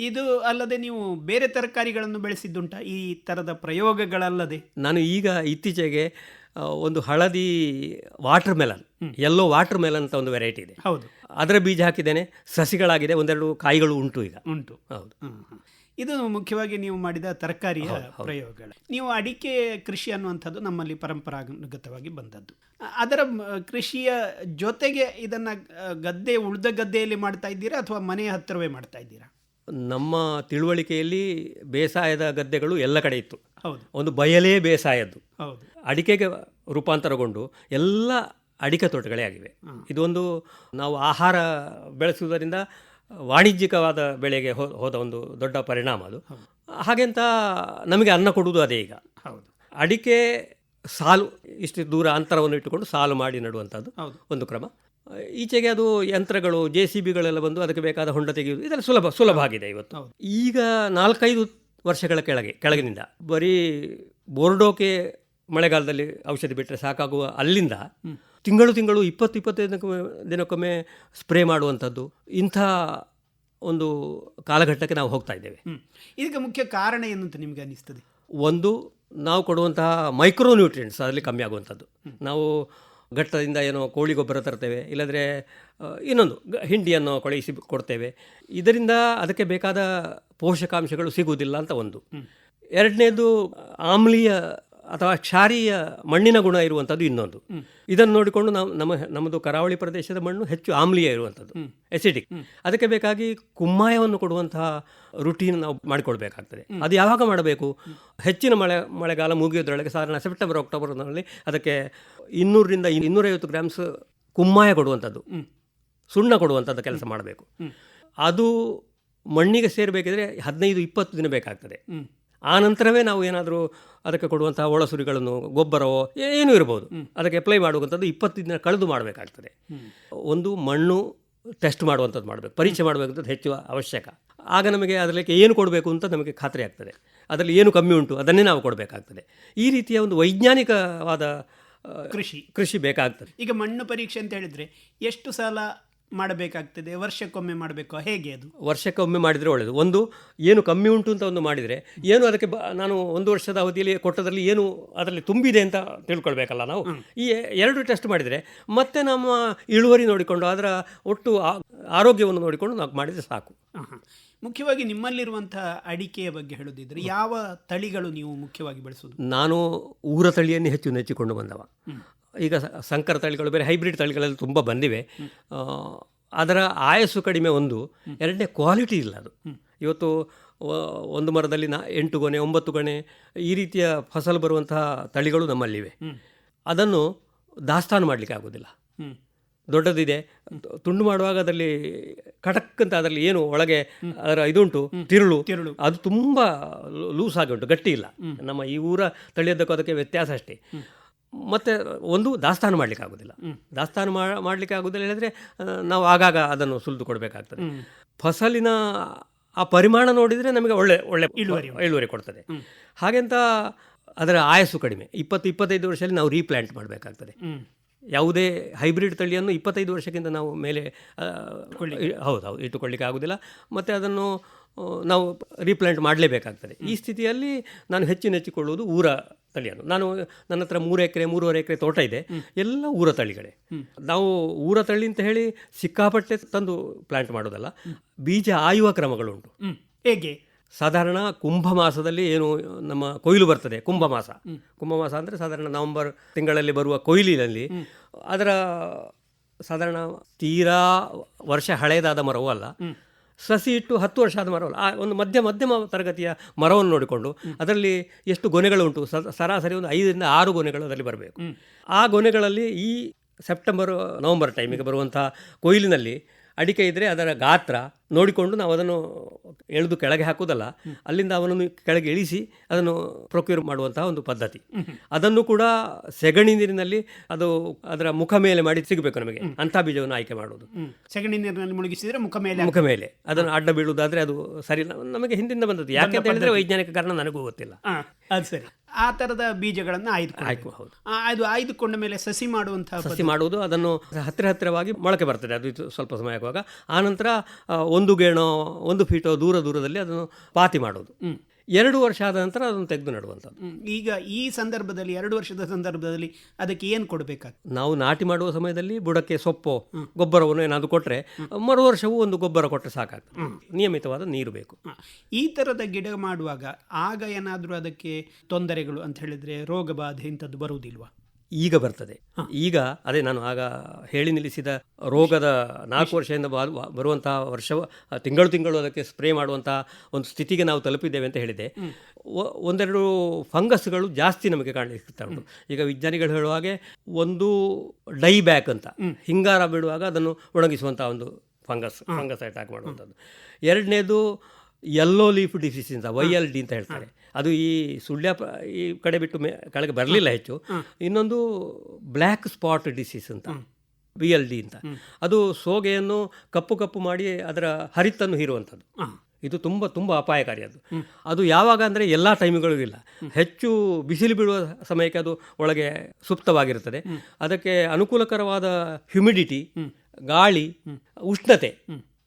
ಇದು ಅಲ್ಲದೆ ನೀವು ಬೇರೆ ತರಕಾರಿಗಳನ್ನು ಬೆಳೆಸಿದ್ದುಂಟ? ಈ ಥರದ ಪ್ರಯೋಗಗಳಲ್ಲದೆ? ನಾನು ಈಗ ಇತ್ತೀಚೆಗೆ ಒಂದು ಹಳದಿ watermelon yellow watermelon ಅಂತ ಒಂದು ವೆರೈಟಿ ಇದೆ. ಹೌದು. ಅದರ ಬೀಜ ಹಾಕಿದ್ದೇನೆ ಸಸಿಗಳಾಗಿದೆ ಒಂದೆರಡು ಕಾಯಿಗಳು ಉಂಟು ಈಗ. ಉಂಟು. ಹೌದು. ಇದು ಮುಖ್ಯವಾಗಿ ನೀವು ಮಾಡಿದ ತರಕಾರಿಯ ಪ್ರಯೋಗಗಳು. ನೀವು ಅಡಿಕೆ ಕೃಷಿ ಅನ್ನುವಂಥದ್ದು ನಮ್ಮಲ್ಲಿ ಪರಂಪರಾಗತವಾಗಿ ಬಂದದ್ದು. ಅದರ ಕೃಷಿಯ ಜೊತೆಗೆ ಇದನ್ನು ಗದ್ದೆ ಉಳಿದ ಗದ್ದೆಯಲ್ಲಿ ಮಾಡ್ತಾ ಇದ್ದೀರಾ ಅಥವಾ ಮನೆಯ ಹತ್ತಿರವೇ ಮಾಡ್ತಾ ಇದ್ದೀರಾ? ನಮ್ಮ ತಿಳುವಳಿಕೆಯಲ್ಲಿ ಬೇಸಾಯದ ಗದ್ದೆಗಳು ಎಲ್ಲ ಕಡೆ ಇತ್ತು. ಹೌದು. ಒಂದು ಬಯಲೇ ಬೇಸಾಯದ್ದು. ಹೌದು. ಅಡಿಕೆಗೆ ರೂಪಾಂತರಗೊಂಡು ಎಲ್ಲ ಅಡಿಕೆ ತೋಟಗಳೇ ಆಗಿವೆ. ಇದೊಂದು ನಾವು ಆಹಾರ ಬೆಳೆಸುವುದರಿಂದ ವಾಣಿಜ್ಯಿಕವಾದ ಬೆಳೆಗೆ ಹೋದ ಒಂದು ದೊಡ್ಡ ಪರಿಣಾಮ ಅದು. ಹಾಗೆಂತ ನಮಗೆ ಅನ್ನ ಕೊಡುವುದು ಅದೇ ಈಗ. ಹೌದು. ಅಡಿಕೆ ಸಾಲು ಇಷ್ಟು ದೂರ ಅಂತರವನ್ನು ಇಟ್ಟುಕೊಂಡು ಸಾಲು ಮಾಡಿ ನೆಡುವಂಥದ್ದು ಒಂದು ಕ್ರಮ. ಈಚೆಗೆ ಅದು ಯಂತ್ರಗಳು ಜೆ ಸಿ ಬಿಗಳೆಲ್ಲ ಬಂದು ಅದಕ್ಕೆ ಬೇಕಾದ ಹೊಂಡ ತೆಗೆಯುವುದು. ಇದೆಲ್ಲ ಸುಲಭ ಸುಲಭ ಆಗಿದೆ ಇವತ್ತು. ಈಗ ನಾಲ್ಕೈದು ವರ್ಷಗಳ ಕೆಳಗೆ ಕೆಳಗಿನಿಂದ ಬರೀ ಬೋರ್ಡೋಕೆ ಮಳೆಗಾಲದಲ್ಲಿ ಔಷಧಿ ಬಿಟ್ಟರೆ ಸಾಕಾಗುವ ಅಲ್ಲಿಂದ ತಿಂಗಳು ತಿಂಗಳು ಇಪ್ಪತ್ತು ಇಪ್ಪತ್ತೈದು ದಿನಕ್ಕೊಮ್ಮೆ ದಿನಕ್ಕೊಮ್ಮೆ ಸ್ಪ್ರೇ ಮಾಡುವಂಥದ್ದು ಇಂಥ ಒಂದು ಕಾಲಘಟ್ಟಕ್ಕೆ ನಾವು ಹೋಗ್ತಾ ಇದ್ದೇವೆ. ಇದಕ್ಕೆ ಮುಖ್ಯ ಕಾರಣ ಏನು ಅಂತ ನಿಮಗೆ ಅನ್ನಿಸ್ತದೆ? ಒಂದು ನಾವು ಕೊಡುವಂತಹ ಮೈಕ್ರೋ ನ್ಯೂಟ್ರಿಯೆಂಟ್ಸ್ ಅದರಲ್ಲಿ ಕಮ್ಮಿ ಆಗುವಂಥದ್ದು. ನಾವು ಘಟ್ಟದಿಂದ ಏನೋ ಕೋಳಿ ಗೊಬ್ಬರ ತರ್ತೇವೆ ಇಲ್ಲದ್ರೆ ಇನ್ನೊಂದು ಹಿಂಡಿಯನ್ನು ಕೊಳಿಸಿ ಕೊಡ್ತೇವೆ. ಇದರಿಂದ ಅದಕ್ಕೆ ಬೇಕಾದ ಪೋಷಕಾಂಶಗಳು ಸಿಗುವುದಿಲ್ಲ ಅಂತ ಒಂದು. ಎರಡನೇದು ಆಮ್ಲೀಯ ಅಥವಾ ಕ್ಷಾರೀಯ ಮಣ್ಣಿನ ಗುಣ ಇರುವಂಥದ್ದು ಇನ್ನೊಂದು. ಇದನ್ನು ನೋಡಿಕೊಂಡು ನಾವು ನಮ್ಮ ನಮ್ಮದು ಕರಾವಳಿ ಪ್ರದೇಶದ ಮಣ್ಣು ಹೆಚ್ಚು ಆಮ್ಲೀಯ ಇರುವಂಥದ್ದು ಎಸಿಡಿಕ್ ಅದಕ್ಕೆ ಬೇಕಾಗಿ ಕುಮ್ಮಾಯವನ್ನು ಕೊಡುವಂತಹ ರುಟೀನ್ ನಾವು ಮಾಡಿಕೊಳ್ಬೇಕಾಗ್ತದೆ. ಅದು ಯಾವಾಗ ಮಾಡಬೇಕು? ಹೆಚ್ಚಿನ ಮಳೆ ಮಳೆಗಾಲ ಮುಗಿಯೋದ್ರೊಳಗೆ ಸಾಧಾರಣ ಸೆಪ್ಟೆಂಬರ್ ಅಕ್ಟೋಬರ್ನಲ್ಲಿ ಅದಕ್ಕೆ ಇನ್ನೂರರಿಂದ ಇನ್ನೂರೈವತ್ತು ಗ್ರಾಮ್ಸ್ ಕುಮ್ಮಾಯ ಕೊಡುವಂಥದ್ದು. ಸುಣ್ಣ ಕೊಡುವಂಥದ್ದು ಕೆಲಸ ಮಾಡಬೇಕು. ಅದು ಮಣ್ಣಿಗೆ ಸೇರಬೇಕಿದ್ರೆ ಹದಿನೈದು ಇಪ್ಪತ್ತು ದಿನ ಬೇಕಾಗ್ತದೆ. ಆ ನಂತರವೇ ನಾವು ಏನಾದರೂ ಅದಕ್ಕೆ ಕೊಡುವಂತಹ ಒಳಸುರಿಗಳನ್ನು ಗೊಬ್ಬರವೋ ಏನೂ ಇರ್ಬೋದು. ಅದಕ್ಕೆ ಅಪ್ಲೈ ಮಾಡುವಂಥದ್ದು ಇಪ್ಪತ್ತು ದಿನ ಕಳೆದು ಮಾಡಬೇಕಾಗ್ತದೆ. ಒಂದು ಮಣ್ಣು ಟೆಸ್ಟ್ ಮಾಡುವಂಥದ್ದು ಮಾಡಬೇಕು. ಪರೀಕ್ಷೆ ಮಾಡಬೇಕಂಥದ್ದು ಹೆಚ್ಚು ಅವಶ್ಯಕ. ಆಗ ನಮಗೆ ಅದಕ್ಕೆ ಏನು ಕೊಡಬೇಕು ಅಂತ ನಮಗೆ ಖಾತ್ರಿ ಆಗ್ತದೆ. ಅದರಲ್ಲಿ ಏನು ಕಮ್ಮಿ ಉಂಟು ಅದನ್ನೇ ನಾವು ಕೊಡಬೇಕಾಗ್ತದೆ. ಈ ರೀತಿಯ ಒಂದು ವೈಜ್ಞಾನಿಕವಾದ ಕೃಷಿ. ಕೃಷಿ ಬೇಕಾಗ್ತದೆ. ಈಗ ಮಣ್ಣು ಪರೀಕ್ಷೆ ಅಂತ ಹೇಳಿದರೆ ಎಷ್ಟು ಸಲ ಮಾಡಬೇಕಾಗ್ತದೆ ವರ್ಷಕ್ಕೊಮ್ಮೆ ಮಾಡಬೇಕು ಹೇಗೆ ಅದು? ವರ್ಷಕ್ಕೊಮ್ಮೆ ಮಾಡಿದರೆ ಒಳ್ಳೆಯದು ಒಂದು ಏನು ಕಮ್ಮಿ ಉಂಟು ಅಂತ ಒಂದು ಮಾಡಿದರೆ ಏನು ಅದಕ್ಕೆ ನಾನು ಒಂದು ವರ್ಷದ ಅವಧಿಯಲ್ಲಿ ಕೊಟ್ಟದಲ್ಲಿ ಏನು ಅದರಲ್ಲಿ ತುಂಬಿದೆ ಅಂತ ತಿಳ್ಕೊಳ್ಬೇಕಲ್ಲ ನಾವು? ಈ ಎರಡು ಟೆಸ್ಟ್ ಮಾಡಿದರೆ ಮತ್ತೆ ನಮ್ಮ ಇಳುವರಿ ನೋಡಿಕೊಂಡು ಅದರ ಒಟ್ಟು ಆರೋಗ್ಯವನ್ನು ನೋಡಿಕೊಂಡು ನಾವು ಮಾಡಿದರೆ ಸಾಕು. ಮುಖ್ಯವಾಗಿ ನಿಮ್ಮಲ್ಲಿರುವಂಥ ಅಡಿಕೆಯ ಬಗ್ಗೆ ಹೇಳೋದಿದ್ರೆ ಯಾವ ತಳಿಗಳು ನೀವು ಮುಖ್ಯವಾಗಿ ಬೆಳೆಸೋದು? ನಾನು ಊರ ತಳಿಯನ್ನೇ ಹೆಚ್ಚು ನೆಚ್ಚಿಕೊಂಡು ಬಂದವ. ಈಗ ಸಂಕರ ತಳಿಗಳು ಬೇರೆ ಹೈಬ್ರಿಡ್ ತಳಿಗಳಲ್ಲಿ ತುಂಬ ಬಂದಿವೆ. ಅದರ ಆಯಸ್ಸು ಕಡಿಮೆ ಒಂದು ಎರಡನೇ ಕ್ವಾಲಿಟಿ ಇಲ್ಲ ಅದು. ಇವತ್ತು ಒಂದು ಮರದಲ್ಲಿ ನಾ ಎಂಟು ಗೊನೆ ಒಂಬತ್ತು ಗೊನೆ ಈ ರೀತಿಯ ಫಸಲು ಬರುವಂತಹ ತಳಿಗಳು ನಮ್ಮಲ್ಲಿವೆ. ಅದನ್ನು ದಾಸ್ತಾನು ಮಾಡಲಿಕ್ಕೆ ಆಗೋದಿಲ್ಲ. ದೊಡ್ಡದಿದೆ. ತುಂಡು ಮಾಡುವಾಗ ಅದರಲ್ಲಿ ಖಡಕ್ ಅಂತ ಅದರಲ್ಲಿ ಏನು ಒಳಗೆ ಅದರ ಇದುಂಟು ತಿರುಳು. ತಿರುಳು. ಅದು ತುಂಬ ಲೂಸ್ ಆಗಿ ಉಂಟು ಗಟ್ಟಿ ಇಲ್ಲ. ನಮ್ಮ ಈ ಊರ ತಳಿಯದಕ್ಕೂ ಅದಕ್ಕೆ ವ್ಯತ್ಯಾಸ ಅಷ್ಟೇ. ಮತ್ತು ಒಂದು ದಾಸ್ತಾನು ಮಾಡಲಿಕ್ಕೆ ಆಗೋದಿಲ್ಲ ದಾಸ್ತಾನು ಮಾಡಲಿಕ್ಕೆ ಆಗೋದಿಲ್ಲ ಹೇಳಿದ್ರೆ ನಾವು ಆಗಾಗ ಅದನ್ನು ಸುಲಿದು ಕೊಡಬೇಕಾಗ್ತದೆ. ಫಸಲಿನ ಆ ಪರಿಮಾಣ ನೋಡಿದರೆ ನಮಗೆ ಒಳ್ಳೆ ಒಳ್ಳೆ ಇಳುವರಿ ಇಳುವರಿ ಕೊಡ್ತದೆ. ಹಾಗೆಂತ ಅದರ ಆಯಸ್ಸು ಕಡಿಮೆ. ಇಪ್ಪತ್ತು ಇಪ್ಪತ್ತೈದು ವರ್ಷದಲ್ಲಿ ನಾವು ರೀಪ್ಲ್ಯಾಂಟ್ ಮಾಡಬೇಕಾಗ್ತದೆ. ಯಾವುದೇ ಹೈಬ್ರಿಡ್ ತಳಿಯನ್ನು ಇಪ್ಪತ್ತೈದು ವರ್ಷಕ್ಕಿಂತ ನಾವು ಮೇಲೆ ಹೌದು ಹೌದು ಇಟ್ಟುಕೊಳ್ಳಿಕ್ಕೆ ಆಗೋದಿಲ್ಲ. ಮತ್ತು ಅದನ್ನು ನಾವು ರೀಪ್ಲ್ಯಾಂಟ್ ಮಾಡಲೇಬೇಕಾಗ್ತದೆ. ಈ ಸ್ಥಿತಿಯಲ್ಲಿ ನಾನು ಹೆಚ್ಚಿನ ಹೆಚ್ಚಿಕೊಳ್ಳುವುದು ಊರ ತಳಿಯನ್ನು. ನಾನು ನನ್ನ ಹತ್ರ ಮೂರು ಎಕರೆ ಮೂರುವರೆ ಎಕರೆ ತೋಟ ಇದೆ. ಎಲ್ಲ ಊರ ತಳಿಗಳೇ. ನಾವು ಊರ ತಳಿ ಅಂತ ಹೇಳಿ ಸಿಕ್ಕಾಪಟ್ಟೆ ತಂದು ಪ್ಲಾಂಟ್ ಮಾಡೋದಲ್ಲ. ಬೀಜ ಆಯುವ ಕ್ರಮಗಳುಂಟು. ಹೇಗೆ? ಸಾಧಾರಣ ಕುಂಭ ಮಾಸದಲ್ಲಿ ಏನು ನಮ್ಮ ಕೊಯ್ಲು ಬರ್ತದೆ ಕುಂಭ ಮಾಸ. ಕುಂಭ ಮಾಸ ಅಂದರೆ ಸಾಧಾರಣ ನವೆಂಬರ್ ತಿಂಗಳಲ್ಲಿ ಬರುವ ಕೊಯ್ಲಿನಲ್ಲಿ. ಅದರ ಸಾಧಾರಣ ತೀರಾ ವರ್ಷ ಹಳೆಯದಾದ ಮರವೂ ಅಲ್ಲ. ಸಸಿ ಇಟ್ಟು ಹತ್ತು ವರ್ಷ ಆದ ಮರವಲ್ಲ ಆ ಒಂದು ಮಧ್ಯ ಮಧ್ಯಮ ತರಗತಿಯ ಮರವನ್ನು ನೋಡಿಕೊಂಡು ಅದರಲ್ಲಿ ಎಷ್ಟು ಗೊನೆಗಳು ಉಂಟು ಸರಾಸರಿ ಒಂದು ಐದರಿಂದ ಆರು ಗೊನೆಗಳು ಅದರಲ್ಲಿ ಬರಬೇಕು. ಆ ಗೊನೆಗಳಲ್ಲಿ ಈ ಸೆಪ್ಟೆಂಬರ್ ನವೆಂಬರ್ ಟೈಮಿಗೆ ಬರುವಂಥ ಕೊಯ್ಲಿನಲ್ಲಿ ಅಡಿಕೆ ಇದ್ದರೆ ಅದರ ಗಾತ್ರ ನೋಡಿಕೊಂಡು ನಾವು ಅದನ್ನು ಎಳೆದು ಕೆಳಗೆ ಹಾಕೋದಲ್ಲ ಅಲ್ಲಿಂದ ಅವನನ್ನು ಕೆಳಗೆ ಇಳಿಸಿ ಅದನ್ನು ಪ್ರೊಕ್ಯೂರ್ ಮಾಡುವಂತಹ ಒಂದು ಪದ್ಧತಿ. ಅದನ್ನು ಕೂಡ ಸೆಗಣಿ ನೀರಿನಲ್ಲಿ ಅದು ಅದರ ಮುಖ ಮೇಲೆ ಮಾಡಿ ಸಿಗಬೇಕು ನಮಗೆ ಅಂತ ಬೀಜವನ್ನು ಆಯ್ಕೆ ಮಾಡೋದು ಸೆಗಣಿ ನೀರಿನಲ್ಲಿ ಮುಳುಗಿಸಿದ್ರೆ ಮುಖ ಮೇಲೆ ಮುಖ ಮೇಲೆ. ಅದನ್ನು ಅಡ್ಡ ಬೀಳುವುದಾದ್ರೆ ಅದು ಸರಿ. ನಮಗೆ ಹಿಂದಿಂದ ಬಂದದ್ದು. ಯಾಕೆ ಅಂತ ಹೇಳಿದ್ರೆ ವೈಜ್ಞಾನಿಕ ಕಾರಣ ನನಗೂ ಗೊತ್ತಿಲ್ಲ. ಅದು ಸರಿ. ಆ ತರದ ಬೀಜಗಳನ್ನು ಆಯ್ದು ಹೌದು ಅದು ಆಯ್ದುಕೊಂಡ ಮೇಲೆ ಸಸಿ ಮಾಡುವಂತಹ ಸಸಿ ಮಾಡುವುದು ಅದನ್ನು ಹತ್ತಿರ ಹತ್ತಿರವಾಗಿ ಮೊಳಕೆ ಬರ್ತದೆ. ಅದು ಸ್ವಲ್ಪ ಸಮಯ ಆಗುವಾಗ. ಆನಂತರ ಒಂದು ಗೇಣೋ ಒಂದು ಫೀಟೋ ದೂರ ದೂರದಲ್ಲಿ ಅದನ್ನು ಪಾತಿ ಮಾಡೋದು. ಎರಡು ವರ್ಷ ಆದ ನಂತರ ಅದನ್ನು ತೆಗೆದು ನೆಡುವಂಥದ್ದು. ಈಗ ಈ ಸಂದರ್ಭದಲ್ಲಿ ಎರಡು ವರ್ಷದ ಸಂದರ್ಭದಲ್ಲಿ ಅದಕ್ಕೆ ಏನು ಕೊಡಬೇಕಾಗ್ತದೆ? ನಾವು ನಾಟಿ ಮಾಡುವ ಸಮಯದಲ್ಲಿ ಬುಡಕ್ಕೆ ಸೊಪ್ಪು ಗೊಬ್ಬರವನ್ನು ಏನಾದರೂ ಕೊಟ್ಟರೆ ಮರು ವರ್ಷವೂ ಒಂದು ಗೊಬ್ಬರ ಕೊಟ್ಟರೆ ಸಾಕಾಗ್ತದೆ. ನಿಯಮಿತವಾದ ನೀರು ಬೇಕು. ಈ ಥರದ ಗಿಡ ಮಾಡುವಾಗ ಆಗ ಏನಾದರೂ ಅದಕ್ಕೆ ತೊಂದರೆಗಳು ಅಂತ ಹೇಳಿದರೆ ರೋಗ ಬಾಧೆ ಇಂಥದ್ದು ಬರುವುದಿಲ್ವಾ? ಈಗ ಬರ್ತದೆ. ಈಗ ಅದೇ ನಾನು ಆಗ ಹೇಳಿ ನಿಲ್ಲಿಸಿದ ರೋಗದ ನಾಲ್ಕು ವರ್ಷದಿಂದ ಬರುವಂತಹ ವರ್ಷ ತಿಂಗಳು ತಿಂಗಳು ಅದಕ್ಕೆ ಸ್ಪ್ರೇ ಮಾಡುವಂತಹ ಒಂದು ಸ್ಥಿತಿಗೆ ನಾವು ತಲುಪಿದ್ದೇವೆ ಅಂತ ಹೇಳಿದೆ. ಒಂದೆರಡು ಫಂಗಸ್ಗಳು ಜಾಸ್ತಿ ನಮಗೆ ಕಾಣಲಿಕ್ಕೆ ಉಂಟು. ಈಗ ವಿಜ್ಞಾನಿಗಳು ಹೇಳುವ ಹಾಗೆ ಒಂದು ಡೈ ಬ್ಯಾಕ್ ಅಂತ ಹಿಂಗಾರ ಬಿಡುವಾಗ ಅದನ್ನು ಒಣಗಿಸುವಂತಹ ಒಂದು ಫಂಗಸ್ ಫಂಗಸ್ ಅಟ್ಯಾಕ್ ಮಾಡುವಂಥದ್ದು. ಎರಡನೇದು ಯೆಲ್ಲೋ ಲೀಫ್ ಡಿಸೀಸ್ ಅಂತ ವೈ ಎಲ್ ಡಿ ಅಂತ ಹೇಳ್ತಾರೆ. ಅದು ಈ ಸುಳ್ಯ ಈ ಕಡೆ ಬಿಟ್ಟು ಮೇ ಕೆಳಗೆ ಬರಲಿಲ್ಲ ಹೆಚ್ಚು. ಇನ್ನೊಂದು ಬ್ಲ್ಯಾಕ್ ಸ್ಪಾಟ್ ಡಿಸೀಸ್ ಅಂತ. ಬಿ ಎಲ್ ಡಿ ಅಂತ. ಅದು ಸೋಗೆಯನ್ನು ಕಪ್ಪು ಕಪ್ಪು ಮಾಡಿ ಅದರ ಹರಿತನ್ನು ಹೀರುವಂಥದ್ದು. ಇದು ತುಂಬ ತುಂಬ ಅಪಾಯಕಾರಿ ಅದು. ಅದು ಯಾವಾಗ ಅಂದರೆ ಎಲ್ಲ ಟೈಮ್ಗಳಿಗೂ ಇಲ್ಲ. ಹೆಚ್ಚು ಬಿಸಿಲು ಬೀಳುವ ಸಮಯಕ್ಕೆ ಅದು ಒಳಗೆ ಸುಪ್ತವಾಗಿರುತ್ತದೆ. ಅದಕ್ಕೆ ಅನುಕೂಲಕರವಾದ ಹ್ಯುಮಿಡಿಟಿ ಗಾಳಿ ಉಷ್ಣತೆ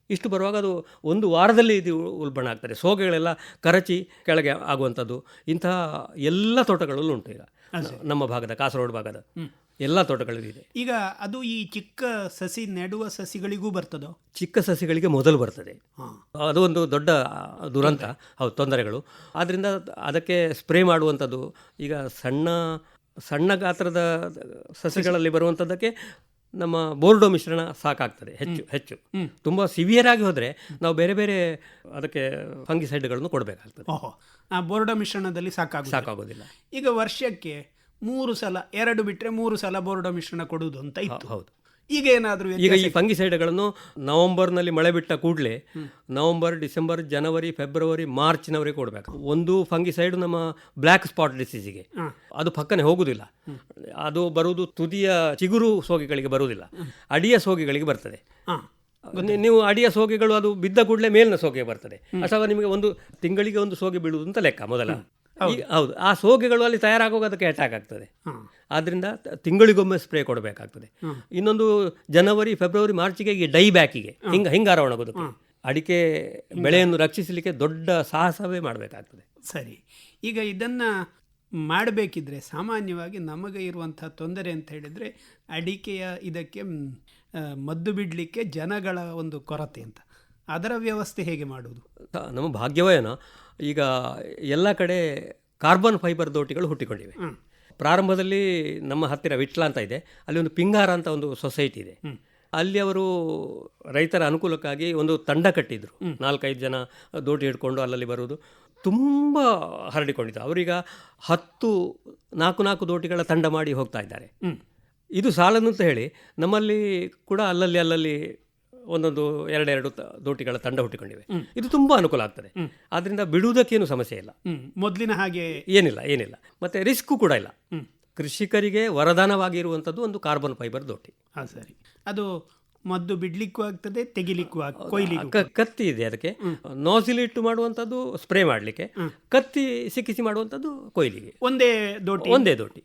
ಇಷ್ಟು ಬರುವಾಗ ಅದು ಒಂದು ವಾರದಲ್ಲಿ ಇದು ಉಲ್ಬಣ ಆಗ್ತಾರೆ ಸೋಗೆಗಳೆಲ್ಲ ಕರಚಿ ಕೆಳಗೆ ಆಗುವಂಥದ್ದು. ಇಂತಹ ಎಲ್ಲ ತೋಟಗಳಲ್ಲೂ ಉಂಟು ಈಗ. ನಮ್ಮ ಭಾಗದ ಕಾಸರಗೋಡು ಭಾಗದ. ಎಲ್ಲ ತೋಟಗಳಲ್ಲೂ ಇದೆ. ಈಗ ಅದು ಈ ಚಿಕ್ಕ ಸಸಿ ನೆಡುವ ಸಸಿಗಳಿಗೂ ಬರ್ತದೋ? ಚಿಕ್ಕ ಸಸಿಗಳಿಗೆ ಮೊದಲು ಬರ್ತದೆ. ಅದು ಒಂದು ದೊಡ್ಡ ದುರಂತ. ಹೌದು ತೊಂದರೆಗಳು. ಆದ್ದರಿಂದ ಅದಕ್ಕೆ ಸ್ಪ್ರೇ ಮಾಡುವಂಥದ್ದು ಈಗ ಸಣ್ಣ ಸಣ್ಣ ಗಾತ್ರದ ಸಸಿಗಳಲ್ಲಿ ಬರುವಂಥದ್ದಕ್ಕೆ ನಮ್ಮ ಬೋರ್ಡೋ ಮಿಶ್ರಣ ಸಾಕಾಗ್ತದೆ ಹೆಚ್ಚು ಹೆಚ್ಚು. ತುಂಬ ಸಿವಿಯರ್ ಆಗಿ ಹೋದರೆ ನಾವು ಬೇರೆ ಬೇರೆ ಅದಕ್ಕೆ ಫಂಗಿಸೈಡ್ಗಳನ್ನು ಕೊಡಬೇಕಾಗ್ತದೆ. ಓಹೋ. ಆ ಬೋರ್ಡೋ ಮಿಶ್ರಣದಲ್ಲಿ ಸಾಕಾಗ ಸಾಕಾಗೋದಿಲ್ಲ. ಈಗ ವರ್ಷಕ್ಕೆ ಮೂರು ಸಲ ಎರಡು ಬಿಟ್ಟರೆ ಮೂರು ಸಲ ಬೋರ್ಡೋ ಮಿಶ್ರಣ ಕೊಡುವುದು ಅಂತ ಇತ್ತು. ಹೌದು. ಈಗ ಏನಾದರೂ ಈಗ ಈ ಫಂಗಿಸೈಡ್ಗಳನ್ನು ನವೆಂಬರ್ನಲ್ಲಿ ಮಳೆ ಬಿಟ್ಟ ಕೂಡಲೇ ನವೆಂಬರ್ ಡಿಸೆಂಬರ್ ಜನವರಿ ಫೆಬ್ರವರಿ ಮಾರ್ಚ್ನವರೆಗೆ ಕೊಡಬೇಕು. ಒಂದು ಫಂಗಿಸೈಡ್ ನಮ್ಮ ಬ್ಲ್ಯಾಕ್ ಸ್ಪಾಟ್ ಡಿಸೀಸಿಗೆ. ಅದು ಪಕ್ಕನೆ ಹೋಗುವುದಿಲ್ಲ ಅದು ಬರುವುದು ತುದಿಯ ಚಿಗುರು ಸೋಗೆಗಳಿಗೆ ಬರುವುದಿಲ್ಲ. ಅಡಿಯ ಸೋಗೆಗಳಿಗೆ ಬರ್ತದೆ. ನೀವು ಅಡಿಯ ಸೋಗೆಗಳು ಅದು ಬಿದ್ದ ಕೂಡಲೇ ಮೇಲಿನ ಸೋಗೆ ಬರ್ತದೆ. ಅಥವಾ ನಿಮಗೆ ಒಂದು ತಿಂಗಳಿಗೆ ಒಂದು ಸೋಗೆ ಬೀಳುವುದು ಅಂತ ಲೆಕ್ಕ ಮೊದಲ. ಹೌದು. ಆ ಸೋಗೆಗಳು ಅಲ್ಲಿ ತಯಾರಾಗುವಾಗ ಅದಕ್ಕೆ ಅಟ್ಯಾಕ್ ಆಗ್ತದೆ ಆದ್ದರಿಂದ ತಿಂಗಳಿಗೊಮ್ಮೆ ಸ್ಪ್ರೇ ಕೊಡಬೇಕಾಗ್ತದೆ. ಇನ್ನೊಂದು ಜನವರಿ ಫೆಬ್ರವರಿ ಮಾರ್ಚಿಗೆ ಈ ಡೈ ಬ್ಯಾಕಿಗೆ ಹಿಂಗ ಹಿಂಗಾರ ಒಣಗೋದು ಅಡಿಕೆ ಬೆಳೆಯನ್ನು ರಕ್ಷಿಸಲಿಕ್ಕೆ ದೊಡ್ಡ ಸಾಹಸವೇ ಮಾಡಬೇಕಾಗ್ತದೆ. ಸರಿ. ಈಗ ಇದನ್ನು ಮಾಡಬೇಕಿದ್ರೆ ಸಾಮಾನ್ಯವಾಗಿ ನಮಗೆ ಇರುವಂಥ ತೊಂದರೆ ಅಂತ ಹೇಳಿದರೆ ಅಡಿಕೆಯ ಇದಕ್ಕೆ ಮದ್ದು ಬಿಡಲಿಕ್ಕೆ ಜನಗಳ ಒಂದು ಕೊರತೆ ಅಂತ. ಅದರ ವ್ಯವಸ್ಥೆ ಹೇಗೆ ಮಾಡುವುದು? ನಮ್ಮ ಭಾಗ್ಯವಯನ ಈಗ ಎಲ್ಲ ಕಡೆ ಕಾರ್ಬನ್ ಫೈಬರ್ ದೋಟಿಗಳು ಹುಟ್ಟಿಕೊಂಡಿವೆ. ಪ್ರಾರಂಭದಲ್ಲಿ ನಮ್ಮ ಹತ್ತಿರ ವಿಟ್ಲ ಅಂತ ಇದೆ. ಅಲ್ಲಿ ಒಂದು ಪಿಂಗಾರ ಅಂತ ಒಂದು ಸೊಸೈಟಿ ಇದೆ. ಅಲ್ಲಿ ಅವರು ರೈತರ ಅನುಕೂಲಕ್ಕಾಗಿ ಒಂದು ತಂಡ ಕಟ್ಟಿದ್ರು. ನಾಲ್ಕೈದು ಜನ ದೋಟಿ ಹಿಡ್ಕೊಂಡು ಅಲ್ಲಲ್ಲಿ ಬರುವುದು ತುಂಬ ಹರಡಿಕೊಂಡಿತ್ತು. ಅವರೀಗ ಹತ್ತು ನಾಲ್ಕು ನಾಲ್ಕು ದೋಟಿಗಳ ತಂಡ ಮಾಡಿ ಹೋಗ್ತಾ ಇದ್ದಾರೆ. ಇದು ಸಾಲದಂತ ಅಂತ ಹೇಳಿ ನಮ್ಮಲ್ಲಿ ಕೂಡ ಅಲ್ಲಲ್ಲಿ ಅಲ್ಲಲ್ಲಿ ಒಂದೊಂದು ಎರಡೆರಡು ದೋಟಿಗಳ ತಂಡ ಹುಟ್ಟಿಕೊಂಡಿವೆ. ಇದು ತುಂಬ ಅನುಕೂಲ ಆಗ್ತದೆ. ಆದ್ದರಿಂದ ಬಿಡುವುದಕ್ಕೇನು ಸಮಸ್ಯೆ ಇಲ್ಲ. ಮೊದಲಿನ ಹಾಗೆ ಏನಿಲ್ಲ ಏನಿಲ್ಲ. ಮತ್ತೆ ರಿಸ್ಕು ಕೂಡ ಇಲ್ಲ. ಕೃಷಿಕರಿಗೆ ವರದಾನವಾಗಿರುವಂಥದ್ದು ಒಂದು ಕಾರ್ಬನ್ ಫೈಬರ್ ದೋಟಿ. ಹಾಂ ಸರಿ. ಅದು ಮದ್ದು ಬಿಡ್ಲಿಕ್ಕೂ ಆಗ್ತದೆ ತೆಗಿಲಿಕ್ಕೂ ಆಗ್ತದೆ ಕೊಯ್ಲಿಗೂ ಕ- ಕತ್ತಿ ಇದೆ ಅದಕ್ಕೆ. ನೋಸಿಲ್ ಇಟ್ಟು ಮಾಡುವಂಥದ್ದು ಸ್ಪ್ರೇ ಮಾಡಲಿಕ್ಕೆ. ಕತ್ತಿ ಸಿಕ್ಕಿಸಿ ಮಾಡುವಂಥದ್ದು ಕೊಯ್ಲಿಗೆ. ಒಂದೇ ದೋಟಿ? ಒಂದೇ ದೋಟಿ.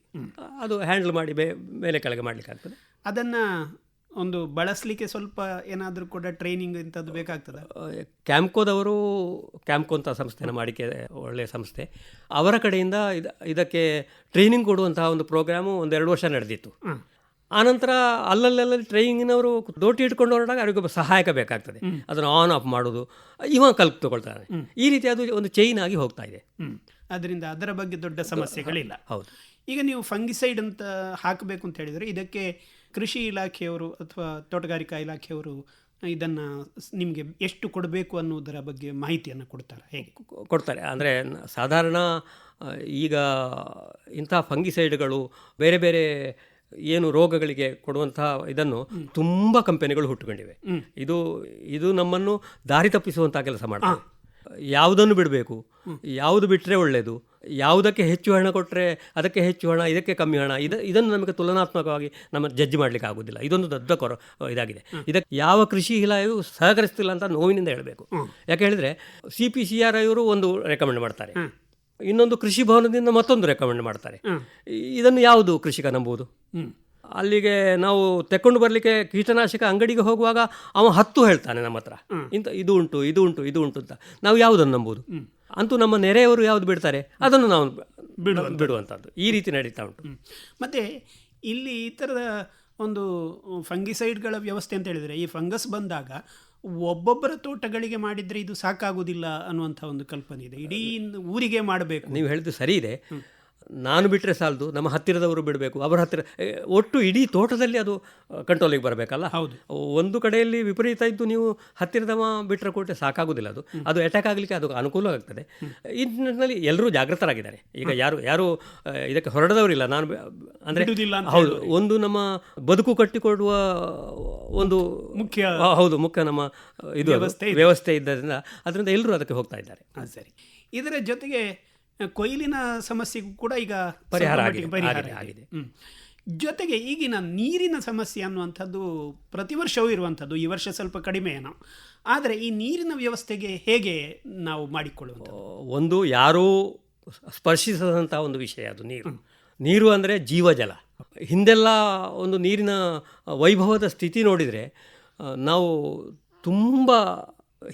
ಅದು ಹ್ಯಾಂಡಲ್ ಮಾಡಿ ಮೇಲೆ ಕೆಳಗೆ ಮಾಡಲಿಕ್ಕೆ ಆಗ್ತದೆ ಅದನ್ನು ಒಂದು ಬಳಸಲಿಕ್ಕೆ ಸ್ವಲ್ಪ ಏನಾದರೂ ಕೂಡ ಟ್ರೈನಿಂಗ್ ಇಂಥದ್ದು ಬೇಕಾಗ್ತದೆ? ಕ್ಯಾಂಪ್ಕೋದವರು ಕ್ಯಾಂಪ್ಕೋ ಅಂತ ಸಂಸ್ಥೆನ ಮಾಡಿಕೆ ಒಳ್ಳೆಯ ಸಂಸ್ಥೆ. ಅವರ ಕಡೆಯಿಂದ ಇದ ಇದಕ್ಕೆ ಟ್ರೈನಿಂಗ್ ಕೊಡುವಂತಹ ಒಂದು ಪ್ರೋಗ್ರಾಮು ಒಂದೆರಡು ವರ್ಷ ನಡೆದಿತ್ತು. ಆನಂತರ ಅಲ್ಲಲ್ಲಲ್ಲಿ ಟ್ರೈನಿಂಗ್ನವರು ದೋಟಿ ಇಟ್ಕೊಂಡು ಹೊರಟಾಗ ಅವರಿಗೆ ಒಬ್ಬ ಸಹಾಯಕ ಬೇಕಾಗ್ತದೆ. ಅದನ್ನು ಆನ್ ಆಫ್ ಮಾಡೋದು. ಇವಾಗ ಕಲ್ಪ್ ತೊಗೊಳ್ತಾರೆ ಈ ರೀತಿ ಅದು ಒಂದು ಚೈನ್ ಆಗಿ ಹೋಗ್ತಾ ಇದೆ. ಅದರಿಂದ ಅದರ ಬಗ್ಗೆ ದೊಡ್ಡ ಸಮಸ್ಯೆಗಳಿಲ್ಲ. ಹೌದು. ಈಗ ನೀವು ಫಂಗಿಸೈಡ್ ಅಂತ ಹಾಕಬೇಕು ಅಂತ ಹೇಳಿದರೆ ಇದಕ್ಕೆ ಕೃಷಿ ಇಲಾಖೆಯವರು ಅಥವಾ ತೋಟಗಾರಿಕಾ ಇಲಾಖೆಯವರು ಇದನ್ನು ನಿಮಗೆ ಎಷ್ಟು ಕೊಡಬೇಕು ಅನ್ನೋದರ ಬಗ್ಗೆ ಮಾಹಿತಿಯನ್ನು ಕೊಡ್ತಾರೆ ಹೇಗೆ? ಕೊಡ್ತಾರೆ. ಅಂದರೆ ಸಾಧಾರಣ ಈಗ ಇಂಥ ಫಂಗಿಸೈಡ್ಗಳು ಬೇರೆ ಬೇರೆ ಏನು ರೋಗಗಳಿಗೆ ಕೊಡುವಂತಹ ಇದನ್ನು ತುಂಬ ಕಂಪನಿಗಳು ಹುಟ್ಟುಕೊಂಡಿವೆ. ಇದು ಇದು ನಮ್ಮನ್ನು ದಾರಿ ತಪ್ಪಿಸುವಂತಹ ಕೆಲಸ ಮಾಡ್ತಾರೆ ಯಾವುದನ್ನು ಬಿಡಬೇಕು? ಯಾವುದು ಬಿಟ್ಟರೆ ಒಳ್ಳೆಯದು ಯಾವುದಕ್ಕೆ ಹೆಚ್ಚು ಹಣ ಕೊಟ್ಟರೆ ಅದಕ್ಕೆ ಹೆಚ್ಚು ಹಣ ಇದಕ್ಕೆ ಕಮ್ಮಿ ಹಣ ಇದು ಇದನ್ನು ನಮಗೆ ತುಲನಾತ್ಮಕವಾಗಿ ನಮ್ಮ ಜಡ್ಜ್ ಮಾಡಲಿಕ್ಕೆ ಆಗೋದಿಲ್ಲ. ಇದೊಂದು ದೊಡ್ಡ ಕೊರ ಇದಾಗಿದೆ. ಇದಕ್ಕೆ ಯಾವ ಕೃಷಿ ಇಲಾಖೆಯು ಸಹಕರಿಸ್ತಿಲ್ಲ ಅಂತ ನೋವಿನಿಂದ ಹೇಳಬೇಕು. ಯಾಕೆ ಹೇಳಿದರೆ ಸಿ ಪಿ ಸಿ ಆರ್ ಇವರು ಒಂದು ರೆಕಮೆಂಡ್ ಮಾಡ್ತಾರೆ. ಇನ್ನೊಂದು ಕೃಷಿ ಭವನದಿಂದ ಮತ್ತೊಂದು ರೆಕಮೆಂಡ್ ಮಾಡ್ತಾರೆ. ಇದನ್ನು ಯಾವುದು ಕೃಷಿಕ ನಂಬುವುದು? ಅಲ್ಲಿಗೆ ನಾವು ತೆಕ್ಕೊಂಡು ಬರಲಿಕ್ಕೆ ಕೀಟನಾಶಕ ಅಂಗಡಿಗೆ ಹೋಗುವಾಗ ಅವ ಹತ್ತು ಹೇಳ್ತಾನೆ ನಮ್ಮ ಹತ್ರ. ಇಂಥ ಇದು ಉಂಟು ಇದು ಉಂಟು ಇದು ಉಂಟು ಅಂತ. ನಾವು ಯಾವುದನ್ನು ನಂಬೋದು? ಅಂತೂ ನಮ್ಮ ನೆರೆಯವರು ಯಾವುದು ಬಿಡ್ತಾರೆ? ಅದನ್ನು ನಾವು ಬಿಡುವಂಥದ್ದು. ಈ ರೀತಿ ನಡೀತಾ ಉಂಟು. ಮತ್ತು ಇಲ್ಲಿ ಈ ಥರದ ಒಂದು ಫಂಗಿಸೈಡ್ಗಳ ವ್ಯವಸ್ಥೆ ಅಂತ ಹೇಳಿದರೆ ಈ ಫಂಗಸ್ ಬಂದಾಗ ಒಬ್ಬೊಬ್ಬರ ತೋಟಗಳಿಗೆ ಮಾಡಿದರೆ ಇದು ಸಾಕಾಗುವುದಿಲ್ಲ ಅನ್ನುವಂಥ ಒಂದು ಕಲ್ಪನೆ ಇದೆ. ಇಡೀ ಊರಿಗೆ ಮಾಡಬೇಕು. ನೀವು ಹೇಳಿದ್ದು ಸರಿ ಇದೆ. ನಾನು ಬಿಟ್ಟರೆ ಸಾಲದು ನಮ್ಮ ಹತ್ತಿರದವರು ಬಿಡಬೇಕು ಅವರ ಹತ್ತಿರ ಒಟ್ಟು ಇಡೀ ತೋಟದಲ್ಲಿ ಅದು ಕಂಟ್ರೋಲಿಗೆ ಬರಬೇಕಲ್ಲ? ಹೌದು. ಒಂದು ಕಡೆಯಲ್ಲಿ ವಿಪರೀತ ಇದ್ದು ನೀವು ಹತ್ತಿರದವ ಬಿಟ್ಟರೆ ಕೊಟ್ಟರೆ ಸಾಕಾಗೋದಿಲ್ಲ ಅದು. ಅದು ಅಟ್ಯಾಕ್ ಆಗಲಿಕ್ಕೆ ಅದು ಅನುಕೂಲ ಆಗ್ತದೆ. ಈ ನಿಟ್ಟಿನಲ್ಲಿ ಎಲ್ಲರೂ ಜಾಗೃತರಾಗಿದ್ದಾರೆ ಈಗ ಯಾರು ಯಾರು ಇದಕ್ಕೆ ಹೊರಡದವರಿಲ್ಲ. ನಾನು ಅಂದರೆ ಹೌದು ಒಂದು ನಮ್ಮ ಬದುಕು ಕಟ್ಟಿಕೊಡುವ ಒಂದು ಮುಖ್ಯ ಹೌದು ಮುಖ್ಯ ನಮ್ಮ ಇದು ವ್ಯವಸ್ಥೆ ಇದ್ದರಿಂದ ಅದರಿಂದ ಎಲ್ಲರೂ ಅದಕ್ಕೆ ಹೋಗ್ತಾ ಇದ್ದಾರೆ. ಸರಿ. ಇದರ ಜೊತೆಗೆ ಕೊಯ್ಲಿನ ಸಮಸ್ಯೆಗೂ ಕೂಡ ಈಗ ಪರಿಹಾರ ಆಗಿದೆ, ಪರಿಹಾರ. ಜೊತೆಗೆ ಈಗಿನ ನೀರಿನ ಸಮಸ್ಯೆ ಅನ್ನುವಂಥದ್ದು ಪ್ರತಿ ವರ್ಷವೂ ಇರುವಂಥದ್ದು ಈ ವರ್ಷ ಸ್ವಲ್ಪ ಕಡಿಮೆ ಏನೋ ಆದರೆ ಈ ನೀರಿನ ವ್ಯವಸ್ಥೆಗೆ ಹೇಗೆ ನಾವು ಮಾಡಿಕೊಳ್ಳುವುದು ಒಂದು ಯಾರೂ ಸ್ಪರ್ಶಿಸದಂಥ ಒಂದು ವಿಷಯ ಅದು ನೀರು. ನೀರು ಅಂದರೆ ಜೀವಜಲ. ಹಿಂದೆಲ್ಲ ಒಂದು ನೀರಿನ ವೈಭವದ ಸ್ಥಿತಿ ನೋಡಿದರೆ ನಾವು ತುಂಬ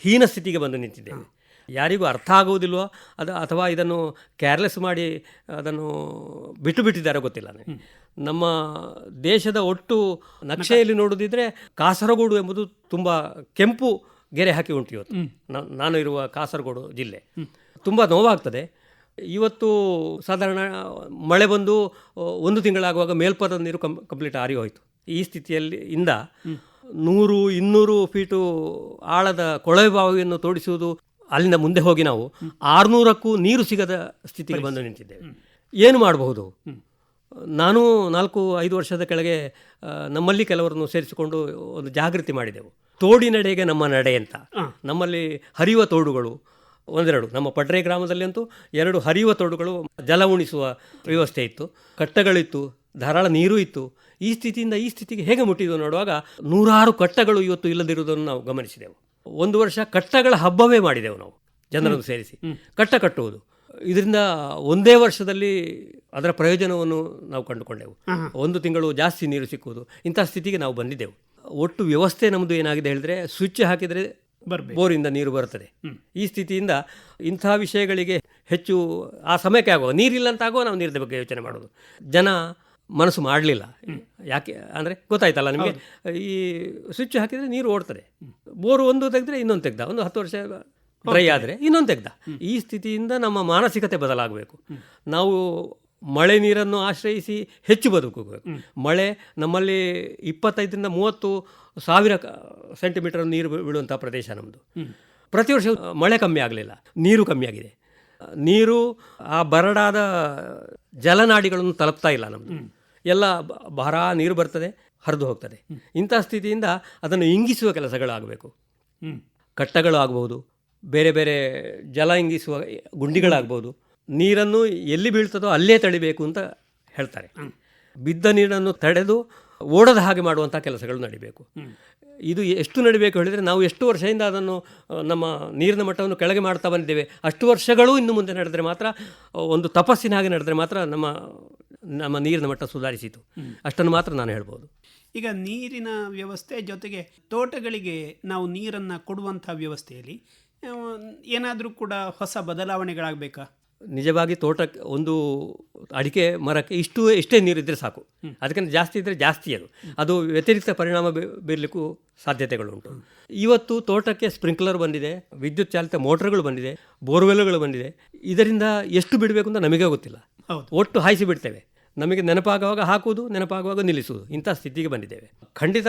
ಹೀನ ಸ್ಥಿತಿಗೆ ಬಂದು ನಿಂತಿದ್ದೇವೆ. ಯಾರಿಗೂ ಅರ್ಥ ಆಗುವುದಿಲ್ವೋ ಅದು ಅಥವಾ ಇದನ್ನು ಕೇರ್ಲೆಸ್ ಮಾಡಿ ಅದನ್ನು ಬಿಟ್ಟು ಬಿಟ್ಟಿದ್ದಾರೆ ಗೊತ್ತಿಲ್ಲ ನನಗೆ. ನಮ್ಮ ದೇಶದ ಒಟ್ಟು ನಕ್ಷೆಯಲ್ಲಿ ನೋಡೋದಿದ್ರೆ ಕಾಸರಗೋಡು ಎಂಬುದು ತುಂಬ ಕೆಂಪು ಗೆರೆ ಹಾಕಿ ಉಂಟು ಇವತ್ತು. ನಾನು ಇರುವ ಕಾಸರಗೋಡು ಜಿಲ್ಲೆ. ತುಂಬ ನೋವಾಗ್ತದೆ. ಇವತ್ತು ಸಾಧಾರಣ ಮಳೆ ಬಂದು ಒಂದು ತಿಂಗಳಾಗುವಾಗ ಮೇಲ್ಪದ ನೀರು ಕಂ ಕಂಪ್ಲೀಟ್ ಆರಿ ಹೋಯಿತು. ಈ ಸ್ಥಿತಿಯಲ್ಲಿ ಇಂದ ನೂರು ಇನ್ನೂರು ಫೀಟು ಆಳದ ಕೊಳವೆ ಬಾವಿಯನ್ನು ತೋಡಿಸುವುದು ಅಲ್ಲಿಂದ ಮುಂದೆ ಹೋಗಿ ನಾವು ಆರುನೂರಕ್ಕೂ ನೀರು ಸಿಗದ ಸ್ಥಿತಿಗೆ ಬಂದು ನಿಂತಿದ್ದೇವೆ. ಏನು ಮಾಡಬಹುದು? ನಾನು ನಾಲ್ಕು ಐದು ವರ್ಷದ ಕೆಳಗೆ ನಮ್ಮಲ್ಲಿ ಕೆಲವರನ್ನು ಸೇರಿಸಿಕೊಂಡು ಒಂದು ಜಾಗೃತಿ ಮಾಡಿದೆವು. ತೋಡಿನಡೆಗೆ ನಮ್ಮ ನಡೆ ಅಂತ. ನಮ್ಮಲ್ಲಿ ಹರಿಯುವ ತೋಡುಗಳು ಒಂದೆರಡು. ನಮ್ಮ ಪಡ್ರೆ ಗ್ರಾಮದಲ್ಲಿ ಅಂತೂ ಎರಡು ಹರಿಯುವ ತೋಡುಗಳು ಜಲ ಉಣಿಸುವ ವ್ಯವಸ್ಥೆ ಇತ್ತು. ಕಟ್ಟಗಳಿತ್ತು ಧಾರಾಳ ನೀರು ಇತ್ತು. ಈ ಸ್ಥಿತಿಯಿಂದ ಈ ಸ್ಥಿತಿಗೆ ಹೇಗೆ ಮುಟ್ಟಿದ್ದು ನೋಡುವಾಗ ನೂರಾರು ಕಟ್ಟಗಳು ಇವತ್ತು ಇಲ್ಲದಿರುವುದನ್ನು ನಾವು ಗಮನಿಸಿದೆವು. ಒಂದು ವರ್ಷ ಕಟ್ಟಗಳ ಹಬ್ಬವೇ ಮಾಡಿದೆವು ನಾವು ಜನರನ್ನು ಸೇರಿಸಿ. ಕಟ್ಟ ಕಟ್ಟುವುದು. ಇದರಿಂದ ಒಂದೇ ವರ್ಷದಲ್ಲಿ ಅದರ ಪ್ರಯೋಜನವನ್ನು ನಾವು ಕಂಡುಕೊಂಡೆವು. ಒಂದು ತಿಂಗಳು ಜಾಸ್ತಿ ನೀರು ಸಿಕ್ಕುವುದು. ಇಂಥ ಸ್ಥಿತಿಗೆ ನಾವು ಬಂದಿದ್ದೆವು. ಒಟ್ಟು ವ್ಯವಸ್ಥೆ ನಮ್ಮದು ಏನಾಗಿದೆ ಹೇಳಿದ್ರೆ ಸ್ವಿಚ್ ಹಾಕಿದರೆ. ಬೋರಿಂದ ನೀರು ಬರುತ್ತದೆ. ಈ ಸ್ಥಿತಿಯಿಂದ ಇಂಥ ವಿಷಯಗಳಿಗೆ ಹೆಚ್ಚು ಆ ಸಮಯಕ್ಕೆ ಆಗುವ ನೀರಿಲ್ಲ ಅಂತ ಆಗುವ ನಾವು ನೀರಿನ ಬಗ್ಗೆ ಯೋಚನೆ ಮಾಡೋದು ಜನ ಮನಸ್ಸು ಮಾಡಲಿಲ್ಲ. ಯಾಕೆ ಅಂದರೆ ಗೊತ್ತಾಯ್ತಲ್ಲ ನಿಮಗೆ? ಈ ಸ್ವಿಚ್ ಹಾಕಿದರೆ ನೀರು ಓಡ್ತದೆ. ಬೋರು ಒಂದು ತೆಗೆದ್ರೆ ಇನ್ನೊಂದು ತೆಗ್ದ. ಒಂದು ಹತ್ತು ವರ್ಷ ಡ್ರೈ ಆದರೆ ಇನ್ನೊಂದು ತೆಗ್ದ. ಈ ಸ್ಥಿತಿಯಿಂದ ನಮ್ಮ ಮಾನಸಿಕತೆ ಬದಲಾಗಬೇಕು. ನಾವು ಮಳೆ ನೀರನ್ನು ಆಶ್ರಯಿಸಿ ಹೆಚ್ಚು ಬದುಕಬೇಕು. ಮಳೆ ನಮ್ಮಲ್ಲಿ ಇಪ್ಪತ್ತೈದರಿಂದ ಮೂವತ್ತು ಸಾವಿರ ಕ- ಸೆಂಟಿಮೀಟರ್ ನೀರು ಬೀಳುವಂಥ ಪ್ರದೇಶ ನಮ್ಮದು ಪ್ರತಿ ವರ್ಷ ಮಳೆ ಕಮ್ಮಿ ಆಗಲಿಲ್ಲ. ನೀರು ಕಮ್ಮಿ ಆಗಿದೆ. ನೀರು ಆ ಬರಡಾದ ಜಲನಾಡಿಗಳನ್ನು ತಲುಪ್ತಾ ಇಲ್ಲ ನಮ್ಮದು ಎಲ್ಲ ಬಹಳ ಭಾರ ನೀರು ಬರ್ತದೆ ಹರಿದು ಹೋಗ್ತದೆ. ಇಂಥ ಸ್ಥಿತಿಯಿಂದ ಅದನ್ನು ಇಂಗಿಸುವ ಕೆಲಸಗಳಾಗಬೇಕು. ಕಟ್ಟಗಳು ಆಗಬಹುದು ಬೇರೆ ಬೇರೆ ಜಲ ಇಂಗಿಸುವ ಗುಂಡಿಗಳಾಗ್ಬೋದು ನೀರನ್ನು ಎಲ್ಲಿ ಬೀಳ್ತದೋ ಅಲ್ಲೇ ತಡಿಬೇಕು ಅಂತ ಹೇಳ್ತಾರೆ. ಬಿದ್ದ ನೀರನ್ನು ತಡೆದು ಓಡದ ಹಾಗೆ ಮಾಡುವಂಥ ಕೆಲಸಗಳು ನಡಿಬೇಕು. ಇದು ಎಷ್ಟು ನಡಿಬೇಕು ಹೇಳಿದರೆ ನಾವು ಎಷ್ಟು ವರ್ಷದಿಂದ ಅದನ್ನು ನಮ್ಮ ನೀರಿನ ಮಟ್ಟವನ್ನು ಕೆಳಗೆ ಮಾಡ್ತಾ ಬಂದಿದ್ದೇವೆ. ಅಷ್ಟು ವರ್ಷಗಳು ಇನ್ನು ಮುಂದೆ ನಡೆದರೆ ಮಾತ್ರ ಒಂದು ತಪಸ್ಸಿನ ಹಾಗೆ ನಡೆದರೆ ಮಾತ್ರ ನಮ್ಮ ನಮ್ಮ ನೀರಿನ ಮಟ್ಟ ಸುಧಾರಿಸಿತು. ಅಷ್ಟನ್ನು ಮಾತ್ರ ನಾನು ಹೇಳ್ಬೋದು. ಈಗ ನೀರಿನ ವ್ಯವಸ್ಥೆ ಜೊತೆಗೆ ತೋಟಗಳಿಗೆ ನಾವು ನೀರನ್ನು ಕೊಡುವಂಥ ವ್ಯವಸ್ಥೆಯಲ್ಲಿ ಏನಾದರೂ ಕೂಡ ಹೊಸ ಬದಲಾವಣೆಗಳಾಗಬೇಕಾ? ನಿಜವಾಗಿ ತೋಟಕ್ಕೆ ಒಂದು ಅಡಿಕೆ ಮರಕ್ಕೆ ಇಷ್ಟು ಎಷ್ಟೇ ನೀರಿದ್ದರೆ ಸಾಕು. ಅದಕ್ಕಿಂತ ಜಾಸ್ತಿ ಇದ್ದರೆ ಜಾಸ್ತಿ ಅದು. ಅದು ವ್ಯತಿರಿಕ್ತ ಪರಿಣಾಮ ಬೀರಲಿಕ್ಕೂ ಸಾಧ್ಯತೆಗಳುಂಟು. ಇವತ್ತು ತೋಟಕ್ಕೆ ಸ್ಪ್ರಿಂಕ್ಲರ್ ಬಂದಿದೆ ವಿದ್ಯುತ್ ಚಾಲಿತ ಮೋಟರ್ಗಳು ಬಂದಿದೆ ಬೋರ್ವೆಲ್ಗಳು ಬಂದಿದೆ. ಇದರಿಂದ ಎಷ್ಟು ಬಿಡಬೇಕು ಅಂತ ನಮಗೆ ಗೊತ್ತಿಲ್ಲ. ಒಟ್ಟು ಹಾಯಿಸಿ ಬಿಡ್ತೇವೆ. ನಮಗೆ ನೆನಪಾಗುವಾಗ ಹಾಕುವುದು ನೆನಪಾಗುವಾಗ ನಿಲ್ಲಿಸುವುದು ಇಂಥ ಸ್ಥಿತಿಗೆ ಬಂದಿದ್ದೇವೆ. ಖಂಡಿತ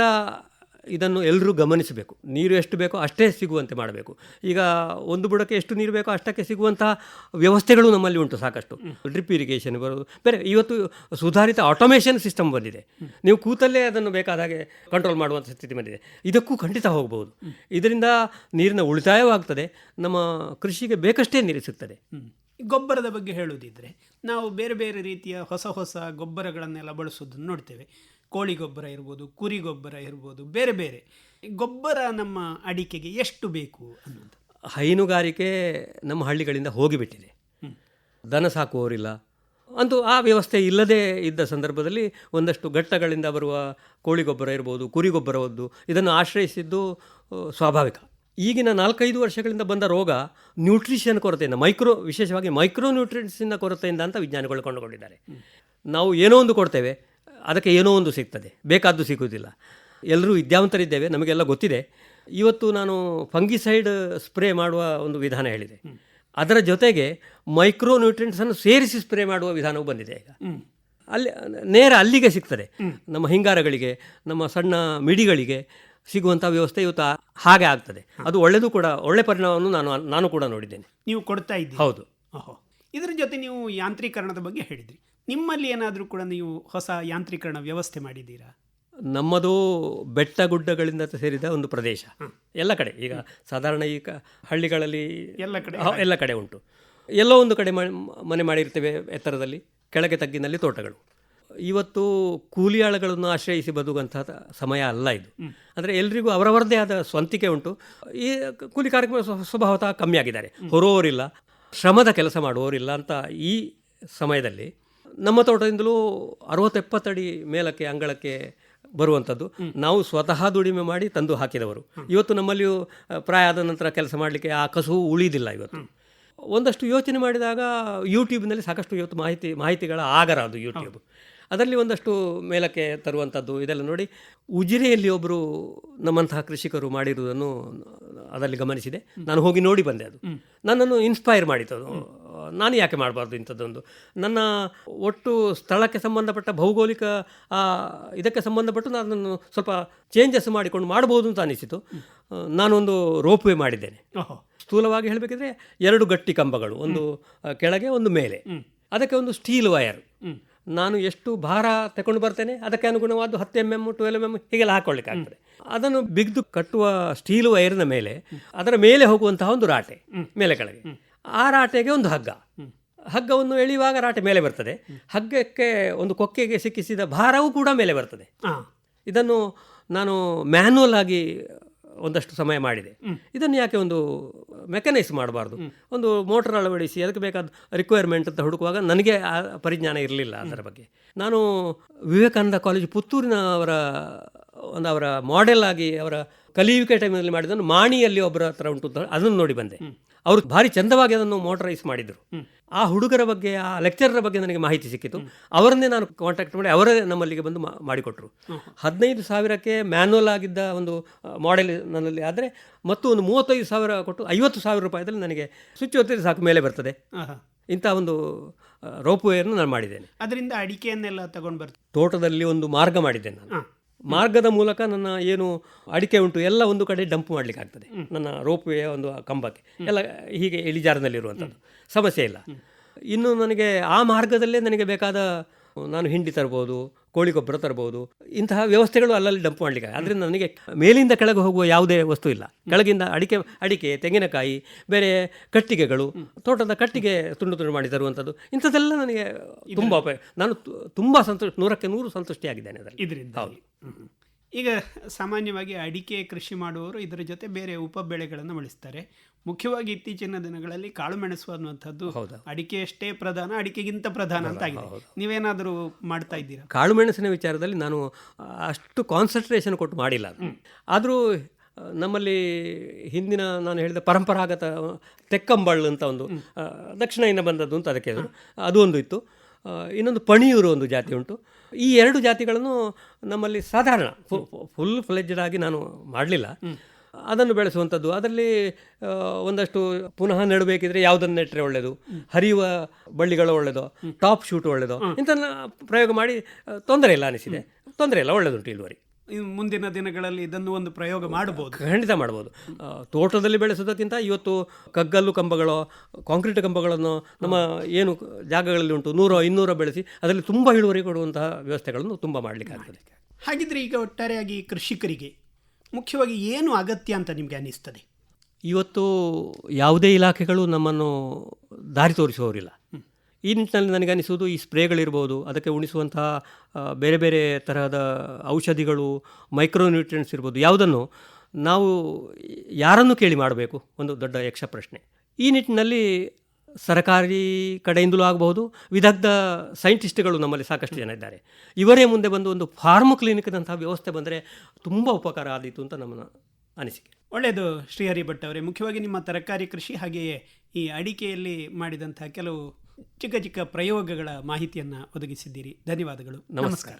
ಇದನ್ನು ಎಲ್ಲರೂ ಗಮನಿಸಬೇಕು. ನೀರು ಎಷ್ಟು ಬೇಕೋ ಅಷ್ಟೇ ಸಿಗುವಂತೆ ಮಾಡಬೇಕು. ಈಗ ಒಂದು ಬುಡಕ್ಕೆ ಎಷ್ಟು ನೀರು ಬೇಕೋ ಅಷ್ಟಕ್ಕೆ ಸಿಗುವಂತಹ ವ್ಯವಸ್ಥೆಗಳು ನಮ್ಮಲ್ಲಿ ಉಂಟು ಸಾಕಷ್ಟು. ಡ್ರಿಪ್ ಇರಿಗೇಷನ್ ಬರೋದು, ಬೇರೆ ಇವತ್ತು ಸುಧಾರಿತ ಆಟೋಮೇಷನ್ ಸಿಸ್ಟಮ್ ಬಂದಿದೆ. ನೀವು ಕೂತಲ್ಲೇ ಅದನ್ನು ಬೇಕಾದ ಹಾಗೆ ಕಂಟ್ರೋಲ್ ಮಾಡುವಂಥ ಸ್ಥಿತಿ ಬಂದಿದೆ. ಇದಕ್ಕೂ ಖಂಡಿತ ಹೋಗಬಹುದು. ಇದರಿಂದ ನೀರಿನ ಉಳಿತಾಯವಾಗ್ತದೆ. ನಮ್ಮ ಕೃಷಿಗೆ ಬೇಕಷ್ಟೇ ನೀರು ಸಿಗ್ತದೆ. ಗೊಬ್ಬರದ ಬಗ್ಗೆ ಹೇಳುವುದಿದ್ರೆ, ನಾವು ಬೇರೆ ಬೇರೆ ರೀತಿಯ ಹೊಸ ಹೊಸ ಗೊಬ್ಬರಗಳನ್ನೆಲ್ಲ ಬಳಸೋದನ್ನು ನೋಡ್ತೇವೆ. ಕೋಳಿ ಗೊಬ್ಬರ ಇರ್ಬೋದು ಕುರಿ ಗೊಬ್ಬರ ಇರ್ಬೋದು ಬೇರೆ ಬೇರೆ. ಗೊಬ್ಬರ ನಮ್ಮ ಅಡಿಕೆಗೆ ಎಷ್ಟು ಬೇಕು ಅನ್ನೋದು ಹೈನುಗಾರಿಕೆ ನಮ್ಮ ಹಳ್ಳಿಗಳಿಂದ ಹೋಗಿಬಿಟ್ಟಿದೆ. ದನ ಸಾಕುವವರಿಲ್ಲ. ಅಂತೂ ಆ ವ್ಯವಸ್ಥೆ ಇಲ್ಲದೇ ಇದ್ದ ಸಂದರ್ಭದಲ್ಲಿ ಒಂದಷ್ಟು ಘಟ್ಟಗಳಿಂದ ಬರುವ ಕೋಳಿ ಗೊಬ್ಬರ ಇರ್ಬೋದು ಕುರಿ ಗೊಬ್ಬರವದ್ದು ಇದನ್ನು ಆಶ್ರಯಿಸಿದ್ದು ಸ್ವಾಭಾವಿಕ. ಈಗಿನ ನಾಲ್ಕೈದು ವರ್ಷಗಳಿಂದ ಬಂದ ರೋಗ ನ್ಯೂಟ್ರಿಷನ್ ಕೊರತೆಯಿಂದ ಮೈಕ್ರೋ ವಿಶೇಷವಾಗಿ ಮೈಕ್ರೋ ನ್ಯೂಟ್ರಿಷನ್ನ ಕೊರತೆಯಿಂದ ಅಂತ ವಿಜ್ಞಾನಿಗಳು ಕಂಡುಕೊಂಡಿದ್ದಾರೆ. ನಾವು ಏನೋ ಒಂದು ಕೊಡ್ತೇವೆ ಅದಕ್ಕೆ ಏನೋ ಒಂದು ಸಿಗ್ತದೆ. ಬೇಕಾದ್ದು ಸಿಗುವುದಿಲ್ಲ. ಎಲ್ಲರೂ ವಿದ್ಯಾವಂತರಿದ್ದೇವೆ ನಮಗೆಲ್ಲ ಗೊತ್ತಿದೆ. ಇವತ್ತು ನಾನು ಫಂಗಿಸೈಡ್ ಸ್ಪ್ರೇ ಮಾಡುವ ಒಂದು ವಿಧಾನ ಹೇಳಿದೆ. ಅದರ ಜೊತೆಗೆ ಮೈಕ್ರೋ ನ್ಯೂಟ್ರಿಯೆಂಟ್ಸನ್ನು ಸೇರಿಸಿ ಸ್ಪ್ರೇ ಮಾಡುವ ವಿಧಾನವು ಬಂದಿದೆ ಈಗ. ಅಲ್ಲಿ ನೇರ ಅಲ್ಲಿಗೆ ಸಿಗ್ತದೆ. ನಮ್ಮ ಹಿಂಗಾರಗಳಿಗೆ ನಮ್ಮ ಸಣ್ಣ ಮಿಡಿಗಳಿಗೆ ಸಿಗುವಂಥ ವ್ಯವಸ್ಥೆ ಇವತ್ತು ಹಾಗೆ ಆಗ್ತದೆ. ಅದು ಒಳ್ಳೆಯದು ಕೂಡ ಒಳ್ಳೆ ಪರಿಣಾಮವನ್ನು ನಾನು ನಾನು ಕೂಡ ನೋಡಿದ್ದೇನೆ. ನೀವು ಕೊಡ್ತಾ ಇದ್ದೀವಿ ಹೌದು. ಓಹೋ. ಇದರ ಜೊತೆ ನೀವು ಯಾಂತ್ರೀಕರಣದ ಬಗ್ಗೆ ಹೇಳಿದ್ರಿ. ನಿಮ್ಮಲ್ಲಿ ಏನಾದರೂ ಕೂಡ ನೀವು ಹೊಸ ಯಾಂತ್ರೀಕರಣ ವ್ಯವಸ್ಥೆ ಮಾಡಿದ್ದೀರಾ? ನಮ್ಮದು ಬೆಟ್ಟ ಗುಡ್ಡಗಳಿಂದ ಸೇರಿದ ಒಂದು ಪ್ರದೇಶ. ಎಲ್ಲ ಕಡೆ. ಈಗ ಸಾಧಾರಣ ಈಗ ಹಳ್ಳಿಗಳಲ್ಲಿ ಎಲ್ಲ ಕಡೆ. ಎಲ್ಲ ಕಡೆ ಉಂಟು. ಎಲ್ಲೋ ಒಂದು ಕಡೆ ಮನೆ ಮಾಡಿರ್ತೇವೆ ಎತ್ತರದಲ್ಲಿ. ಕೆಳಗೆ ತಗ್ಗಿನಲ್ಲಿ ತೋಟಗಳು. ಇವತ್ತು ಕೂಲಿ ಆಳುಗಳನ್ನು ಆಶ್ರಯಿಸಿ ಬದುಕುವಂತಹ ಸಮಯ ಅಲ್ಲ ಇದು. ಅಂದರೆ ಎಲ್ರಿಗೂ ಅವರವರದೇ ಆದ ಸ್ವಂತಿಕೆ ಉಂಟು. ಈ ಕೂಲಿ ಕಾರ್ಯಕ್ರಮ ಸ್ವ- ಸ್ವಭಾವತಃ ಕಮ್ಮಿ ಆಗಿದ್ದಾರೆ ಹೊರೋರಿಲ್ಲ ಶ್ರಮದ ಕೆಲಸ ಮಾಡುವವರಿಲ್ಲ ಅಂತ ಈ ಸಮಯದಲ್ಲಿ ನಮ್ಮ ತೋಟದಿಂದಲೂ ಅರವತ್ತೆಪ್ಪತ್ತಡಿ ಮೇಲಕ್ಕೆ ಅಂಗಳಕ್ಕೆ ಬರುವಂಥದ್ದು. ನಾವು ಸ್ವತಃ ದುಡಿಮೆ ಮಾಡಿ ತಂದು ಹಾಕಿದವರು. ಇವತ್ತು ನಮ್ಮಲ್ಲಿಯೂ ಪ್ರಾಯ ಆದ ನಂತರ ಕೆಲಸ ಮಾಡಲಿಕ್ಕೆ ಆ ಕಸು ಉಳಿದಿಲ್ಲ ಇವತ್ತು. ಒಂದಷ್ಟು ಯೋಚನೆ ಮಾಡಿದಾಗ ಯೂಟ್ಯೂಬ್ನಲ್ಲಿ ಸಾಕಷ್ಟು ಇವತ್ತು ಮಾಹಿತಿ ಮಾಹಿತಿಗಳ ಆಗರ ಅದು ಯೂಟ್ಯೂಬ್ ಅದರಲ್ಲಿ ಒಂದಷ್ಟು ಮೇಲಕ್ಕೆ ತರುವಂಥದ್ದು. ಇದೆಲ್ಲ ನೋಡಿ ಉಜಿರೆಯಲ್ಲಿ ಒಬ್ಬರು ನಮ್ಮಂತಹ ಕೃಷಿಕರು ಮಾಡಿರುವುದನ್ನು ಅದರಲ್ಲಿ ಗಮನಿಸಿದೆ. ನಾನು ಹೋಗಿ ನೋಡಿ ಬಂದೆ ಅದು. ನನ್ನನ್ನು ಇನ್ಸ್ಪೈರ್ ಮಾಡಿತು ಅದು. ನಾನು ಯಾಕೆ ಮಾಡಬಾರ್ದು ಇಂಥದ್ದೊಂದು? ನನ್ನ ಒಟ್ಟು ಸ್ಥಳಕ್ಕೆ ಸಂಬಂಧಪಟ್ಟ ಭೌಗೋಳಿಕ ಇದಕ್ಕೆ ಸಂಬಂಧಪಟ್ಟು ನಾನು ಸ್ವಲ್ಪ ಚೇಂಜಸ್ ಮಾಡಿಕೊಂಡು ಮಾಡ್ಬೋದು ಅಂತ ಅನಿಸಿತು. ನಾನೊಂದು ರೋಪ್ ವೇ ಮಾಡಿದ್ದೇನೆ ಸ್ಥೂಲವಾಗಿ ಹೇಳಬೇಕಿದ್ರೆ ಎರಡು ಗಟ್ಟಿ ಕಂಬಗಳು ಒಂದು ಕೆಳಗೆ ಒಂದು ಮೇಲೆ. ಅದಕ್ಕೆ ಒಂದು ಸ್ಟೀಲ್ ವಯರ್ ನಾನು ಎಷ್ಟು ಭಾರ ತಗೊಂಡು ಬರ್ತೇನೆ ಅದಕ್ಕೆ ಅನುಗುಣವಾದ ಹತ್ತು M M twelve M M ಹೀಗೆಲ್ಲ ಹಾಕೊಳ್ಳಿಕ್ಕೆ ಆಗ್ತದೆ ಅದನ್ನು ಬಿಗ್ದು ಕಟ್ಟುವ ಸ್ಟೀಲ್ ವೈರ್ನ ಮೇಲೆ ಅದರ ಮೇಲೆ ಹೋಗುವಂತಹ ಒಂದು ರಾಟೆ ಮೇಲೆ ಕೆಳಗೆ ಆ ರಾಟೆಗೆ ಒಂದು ಹಗ್ಗ. ಹಗ್ಗವನ್ನು ಎಳೆಯುವಾಗ ರಾಟೆ ಮೇಲೆ ಬರ್ತದೆ. ಹಗ್ಗಕ್ಕೆ ಒಂದು ಕೊಕ್ಕೆಗೆ ಸಿಕ್ಕಿಸಿದ ಭಾರವೂ ಕೂಡ ಮೇಲೆ ಬರ್ತದೆ. ಇದನ್ನು ನಾನು ಮ್ಯಾನ್ಯಲ್ ಆಗಿ ಒಂದಷ್ಟು ಸಮಯ ಮಾಡಿದೆ. ಇದನ್ನು ಯಾಕೆ ಒಂದು ಮೆಕನೈಸ್ ಮಾಡಬಾರ್ದು? ಒಂದು ಮೋಟರ್ ಅಳವಡಿಸಿ ಅದಕ್ಕೆ ಬೇಕಾದ ರಿಕ್ವೈರ್ಮೆಂಟ್ ಅಂತ ಹುಡುಕುವಾಗ ನನಗೆ ಆ ಪರಿಜ್ಞಾನ ಇರಲಿಲ್ಲ ಅದರ ಬಗ್ಗೆ. ನಾನು ವಿವೇಕಾನಂದ ಕಾಲೇಜು ಪುತ್ತೂರಿನವರ ಒಂದು ಅವರ ಮಾಡೆಲ್ ಆಗಿ ಅವರ ಕಲಿಯುವಿಕೆ ಟೈಮಲ್ಲಿ ಮಾಡಿದ್ದನ್ನು ಮಾಣಿಯಲ್ಲಿ ಒಬ್ಬರ ಹತ್ರ ಉಂಟು ಅಂತ ಅದನ್ನು ನೋಡಿ ಬಂದೆ. ಅವರು ಭಾರಿ ಚಂದವಾಗಿ ಅದನ್ನು ಮೋಟರೈಸ್ ಮಾಡಿದರು. ಆ ಹುಡುಗರ ಬಗ್ಗೆ ಆ ಲೆಕ್ಚರರ ಬಗ್ಗೆ ನನಗೆ ಮಾಹಿತಿ ಸಿಕ್ಕಿತು. ಅವರನ್ನೇ ನಾನು ಕಾಂಟ್ಯಾಕ್ಟ್ ಮಾಡಿ ಅವರೇ ನಮ್ಮಲ್ಲಿಗೆ ಬಂದು ಮಾಡಿಕೊಟ್ರು. ಹದಿನೈದು ಸಾವಿರಕ್ಕೆ ಮ್ಯಾನ್ಯಲ್ ಆಗಿದ್ದ ಒಂದು ಮಾಡೆಲ್ ನನ್ನಲ್ಲಿ ಆದರೆ ಮತ್ತು ಒಂದು ಮೂವತ್ತೈದು ಸಾವಿರ ಕೊಟ್ಟು ಐವತ್ತು ಸಾವಿರ ರೂಪಾಯಿದಲ್ಲಿ ನನಗೆ ಸ್ವಿಚ್ ಒತ್ತಿದ್ರೆ ಸಾಕು ಮೇಲೆ ಬರ್ತದೆ. ಇಂಥ ಒಂದು ರೋಪ್ ವೇಯನ್ನು ನಾನು ಮಾಡಿದ್ದೇನೆ. ಅದರಿಂದ ಅಡಿಕೆಯನ್ನೆಲ್ಲ ತಗೊಂಡು ಬರ್ತೀನಿ ತೋಟದಲ್ಲಿ ಒಂದು ಮಾರ್ಗ ಮಾಡಿದ್ದೇನೆ ನಾನು. ಮಾರ್ಗದ ಮೂಲಕ ನನ್ನ ಏನು ಅಡಿಕೆ ಉಂಟು ಎಲ್ಲ ಒಂದು ಕಡೆ ಡಂಪ್ ಮಾಡಲಿಕ್ಕೆ ಆಗ್ತದೆ ನನ್ನ ರೋಪ್ ವೇ ಒಂದು ಕಂಬಕ್ಕೆ. ಎಲ್ಲ ಹೀಗೆ ಇಳಿಜಾರಿನಲ್ಲಿರುವಂಥದ್ದು ಸಮಸ್ಯೆ ಇಲ್ಲ. ಇನ್ನು ನನಗೆ ಆ ಮಾರ್ಗದಲ್ಲೇ ನನಗೆ ಬೇಕಾದ ನಾನು ಹಿಂಡಿ ತರ್ಬೋದು ಕೋಳಿ ಗೊಬ್ಬರ ತರ್ಬೋದು ಇಂತಹ ವ್ಯವಸ್ಥೆಗಳು ಅಲ್ಲಲ್ಲಿ ಡಂಪ್ ಮಾಡಲಿಕ್ಕೆ ಅದರಿಂದ ನನಗೆ ಮೇಲಿಂದ ಕೆಳಗೆ ಹೋಗುವ ಯಾವುದೇ ವಸ್ತು ಇಲ್ಲ. ಕೆಳಗಿಂದ ಅಡಿಕೆ ಅಡಿಕೆ ತೆಂಗಿನಕಾಯಿ ಬೇರೆ ಕಟ್ಟಿಗೆಗಳು ತೋಟದ ಕಟ್ಟಿಗೆ ತುಂಡು ತುಂಡು ಮಾಡಿ ತರುವಂಥದ್ದು ಇಂಥದ್ದೆಲ್ಲ ನನಗೆ ತುಂಬ ಉಪಯೋಗ. ನಾನು ತುಂಬ ಸಂತೋಷ ನೂರಕ್ಕೆ ನೂರು ಸಂತುಷ್ಟಿಯಾಗಿದ್ದೇನೆ ಅದರಲ್ಲಿ. ಇದರಿಂದ. ಈಗ ಸಾಮಾನ್ಯವಾಗಿ ಅಡಿಕೆ ಕೃಷಿ ಮಾಡುವವರು ಇದರ ಜೊತೆ ಬೇರೆ ಉಪ ಬೆಳೆಗಳನ್ನು ಬೆಳೆಸ್ತಾರೆ. ಮುಖ್ಯವಾಗಿ ಇತ್ತೀಚಿನ ದಿನಗಳಲ್ಲಿ ಕಾಳುಮೆಣಸು ಅನ್ನುವಂಥದ್ದು ಅಡಿಕೆ ಅಡಿಕೆಯಷ್ಟೇ ಪ್ರಧಾನ ಅಡಿಕೆಗಿಂತ ಪ್ರಧಾನ ಅಂತ ಆಗಿದೆ ನೀವೇನಾದರೂ ಮಾಡ್ತಾ ಇದ್ದೀರಾ? ಕಾಳುಮೆಣಸಿನ ವಿಚಾರದಲ್ಲಿ ನಾನು ಅಷ್ಟು ಕಾನ್ಸಂಟ್ರೇಷನ್ ಕೊಟ್ಟು ಮಾಡಿಲ್ಲ ಆದರೂ ನಮ್ಮಲ್ಲಿ ಹಿಂದಿನ ನಾನು ಹೇಳಿದ ಪರಂಪರಾಗತ ತೆಕ್ಕಂಬಳ್ಳು ಅಂತ ಒಂದು ದಕ್ಷಿಣ ದಕ್ಷಿಣದಿಂದ ಬಂದದ್ದು ಅಂತ ಅದಕ್ಕೆ. ಅದು ಒಂದು ಇತ್ತು. ಇನ್ನೊಂದು ಪಣಿಯೂರು ಒಂದು ಜಾತಿ ಉಂಟು. ಈ ಎರಡು ಜಾತಿಗಳನ್ನು ನಮ್ಮಲ್ಲಿ ಸಾಧಾರಣ ಫುಲ್ ಫ್ಲೆಜ್ಡ್ ಆಗಿ ನಾನು ಮಾಡಲಿಲ್ಲ. ಅದನ್ನು ಬೆಳೆಸುವಂಥದ್ದು. ಅದರಲ್ಲಿ ಒಂದಷ್ಟು ಪುನಃ ನೆಡಬೇಕಿದ್ರೆ ಯಾವುದನ್ನು ನೆಟ್ಟರೆ ಒಳ್ಳೆಯದು ಹರಿಯುವ ಬಳ್ಳಿಗಳು ಒಳ್ಳೆಯದು ಟಾಪ್ ಶೂಟ್ ಒಳ್ಳೆಯದು ಇಂಥನ್ನ ಪ್ರಯೋಗ ಮಾಡಿ ತೊಂದರೆ ಇಲ್ಲ ಅನಿಸಿದೆ. ತೊಂದರೆ ಇಲ್ಲ ಒಳ್ಳೆಯದುಂಟು ಇಳುವರಿ. ಮುಂದಿನ ದಿನಗಳಲ್ಲಿ ಇದನ್ನು ಒಂದು ಪ್ರಯೋಗ ಮಾಡಬಹುದು ಖಂಡಿತ ಮಾಡ್ಬೋದು. ತೋಟದಲ್ಲಿ ಬೆಳೆಸೋದಕ್ಕಿಂತ ಇವತ್ತು ಕಗ್ಗಲ್ಲು ಕಂಬಗಳು ಕಾಂಕ್ರೀಟ್ ಕಂಬಗಳನ್ನು ನಮ್ಮ ಏನು ಜಾಗಗಳಲ್ಲಿ ಉಂಟು ನೂರ ಇನ್ನೂರ ಬೆಳೆಸಿ ಅದರಲ್ಲಿ ತುಂಬ ಇಳುವರಿ ಕೊಡುವಂತಹ ವ್ಯವಸ್ಥೆಗಳನ್ನು ತುಂಬ ಮಾಡಲಿಕ್ಕೆ ಆಗ್ತದೆ. ಹಾಗಿದ್ರೆ ಈಗ ಒಟ್ಟಾರೆಯಾಗಿ ಕೃಷಿಕರಿಗೆ ಮುಖ್ಯವಾಗಿ ಏನು ಅಗತ್ಯ ಅಂತ ನಿಮಗೆ ಅನ್ನಿಸ್ತದೆ? ಇವತ್ತು ಯಾವುದೇ ಇಲಾಖೆಗಳು ನಮ್ಮನ್ನು ದಾರಿ ತೋರಿಸುವವರಿಲ್ಲ. ಈ ನಿಟ್ಟಿನಲ್ಲಿ ನನಗೆ ಅನಿಸುವುದು ಈ ಸ್ಪ್ರೇಗಳಿರ್ಬೋದು ಅದಕ್ಕೆ ಉಣಿಸುವಂತಹ ಬೇರೆ ಬೇರೆ ತರಹದ ಔಷಧಿಗಳು ಮೈಕ್ರೋನ್ಯೂಟ್ರಿಯೆಂಟ್ಸ್ ಇರ್ಬೋದು ಯಾವುದನ್ನು ನಾವು ಯಾರನ್ನು ಕೇಳಿ ಮಾಡಬೇಕು? ಒಂದು ದೊಡ್ಡ ಯಕ್ಷ ಪ್ರಶ್ನೆ ಈ ನಿಟ್ಟಿನಲ್ಲಿ ಸರಕಾರಿ ಕಡೆಯಿಂದಲೂ ಆಗಬಹುದು. ವಿದಗ್ಧ ಸೈಂಟಿಸ್ಟ್ಗಳು ನಮ್ಮಲ್ಲಿ ಸಾಕಷ್ಟು ಜನ ಇದ್ದಾರೆ. ಇವರೇ ಮುಂದೆ ಬಂದು ಒಂದು ಫಾರ್ಮ್ ಕ್ಲಿನಿಕ್ನಂತಹ ವ್ಯವಸ್ಥೆ ಬಂದರೆ ತುಂಬ ಉಪಕಾರ ಆದೀತು ಅಂತ ನಮ್ಮ ಅನಿಸಿಕೆ. ಒಳ್ಳೆಯದು ಶ್ರೀಹರಿ ಭಟ್ ಅವರೇ. ಮುಖ್ಯವಾಗಿ ನಿಮ್ಮ ತರಕಾರಿ ಕೃಷಿ ಹಾಗೆಯೇ ಈ ಅಡಿಕೆಯಲ್ಲಿ ಮಾಡಿದಂಥ ಕೆಲವು ಚಿಕ್ಕ ಚಿಕ್ಕ ಪ್ರಯೋಗಗಳ ಮಾಹಿತಿಯನ್ನು ಒದಗಿಸಿದ್ದೀರಿ. ಧನ್ಯವಾದಗಳು. ನಮಸ್ಕಾರ.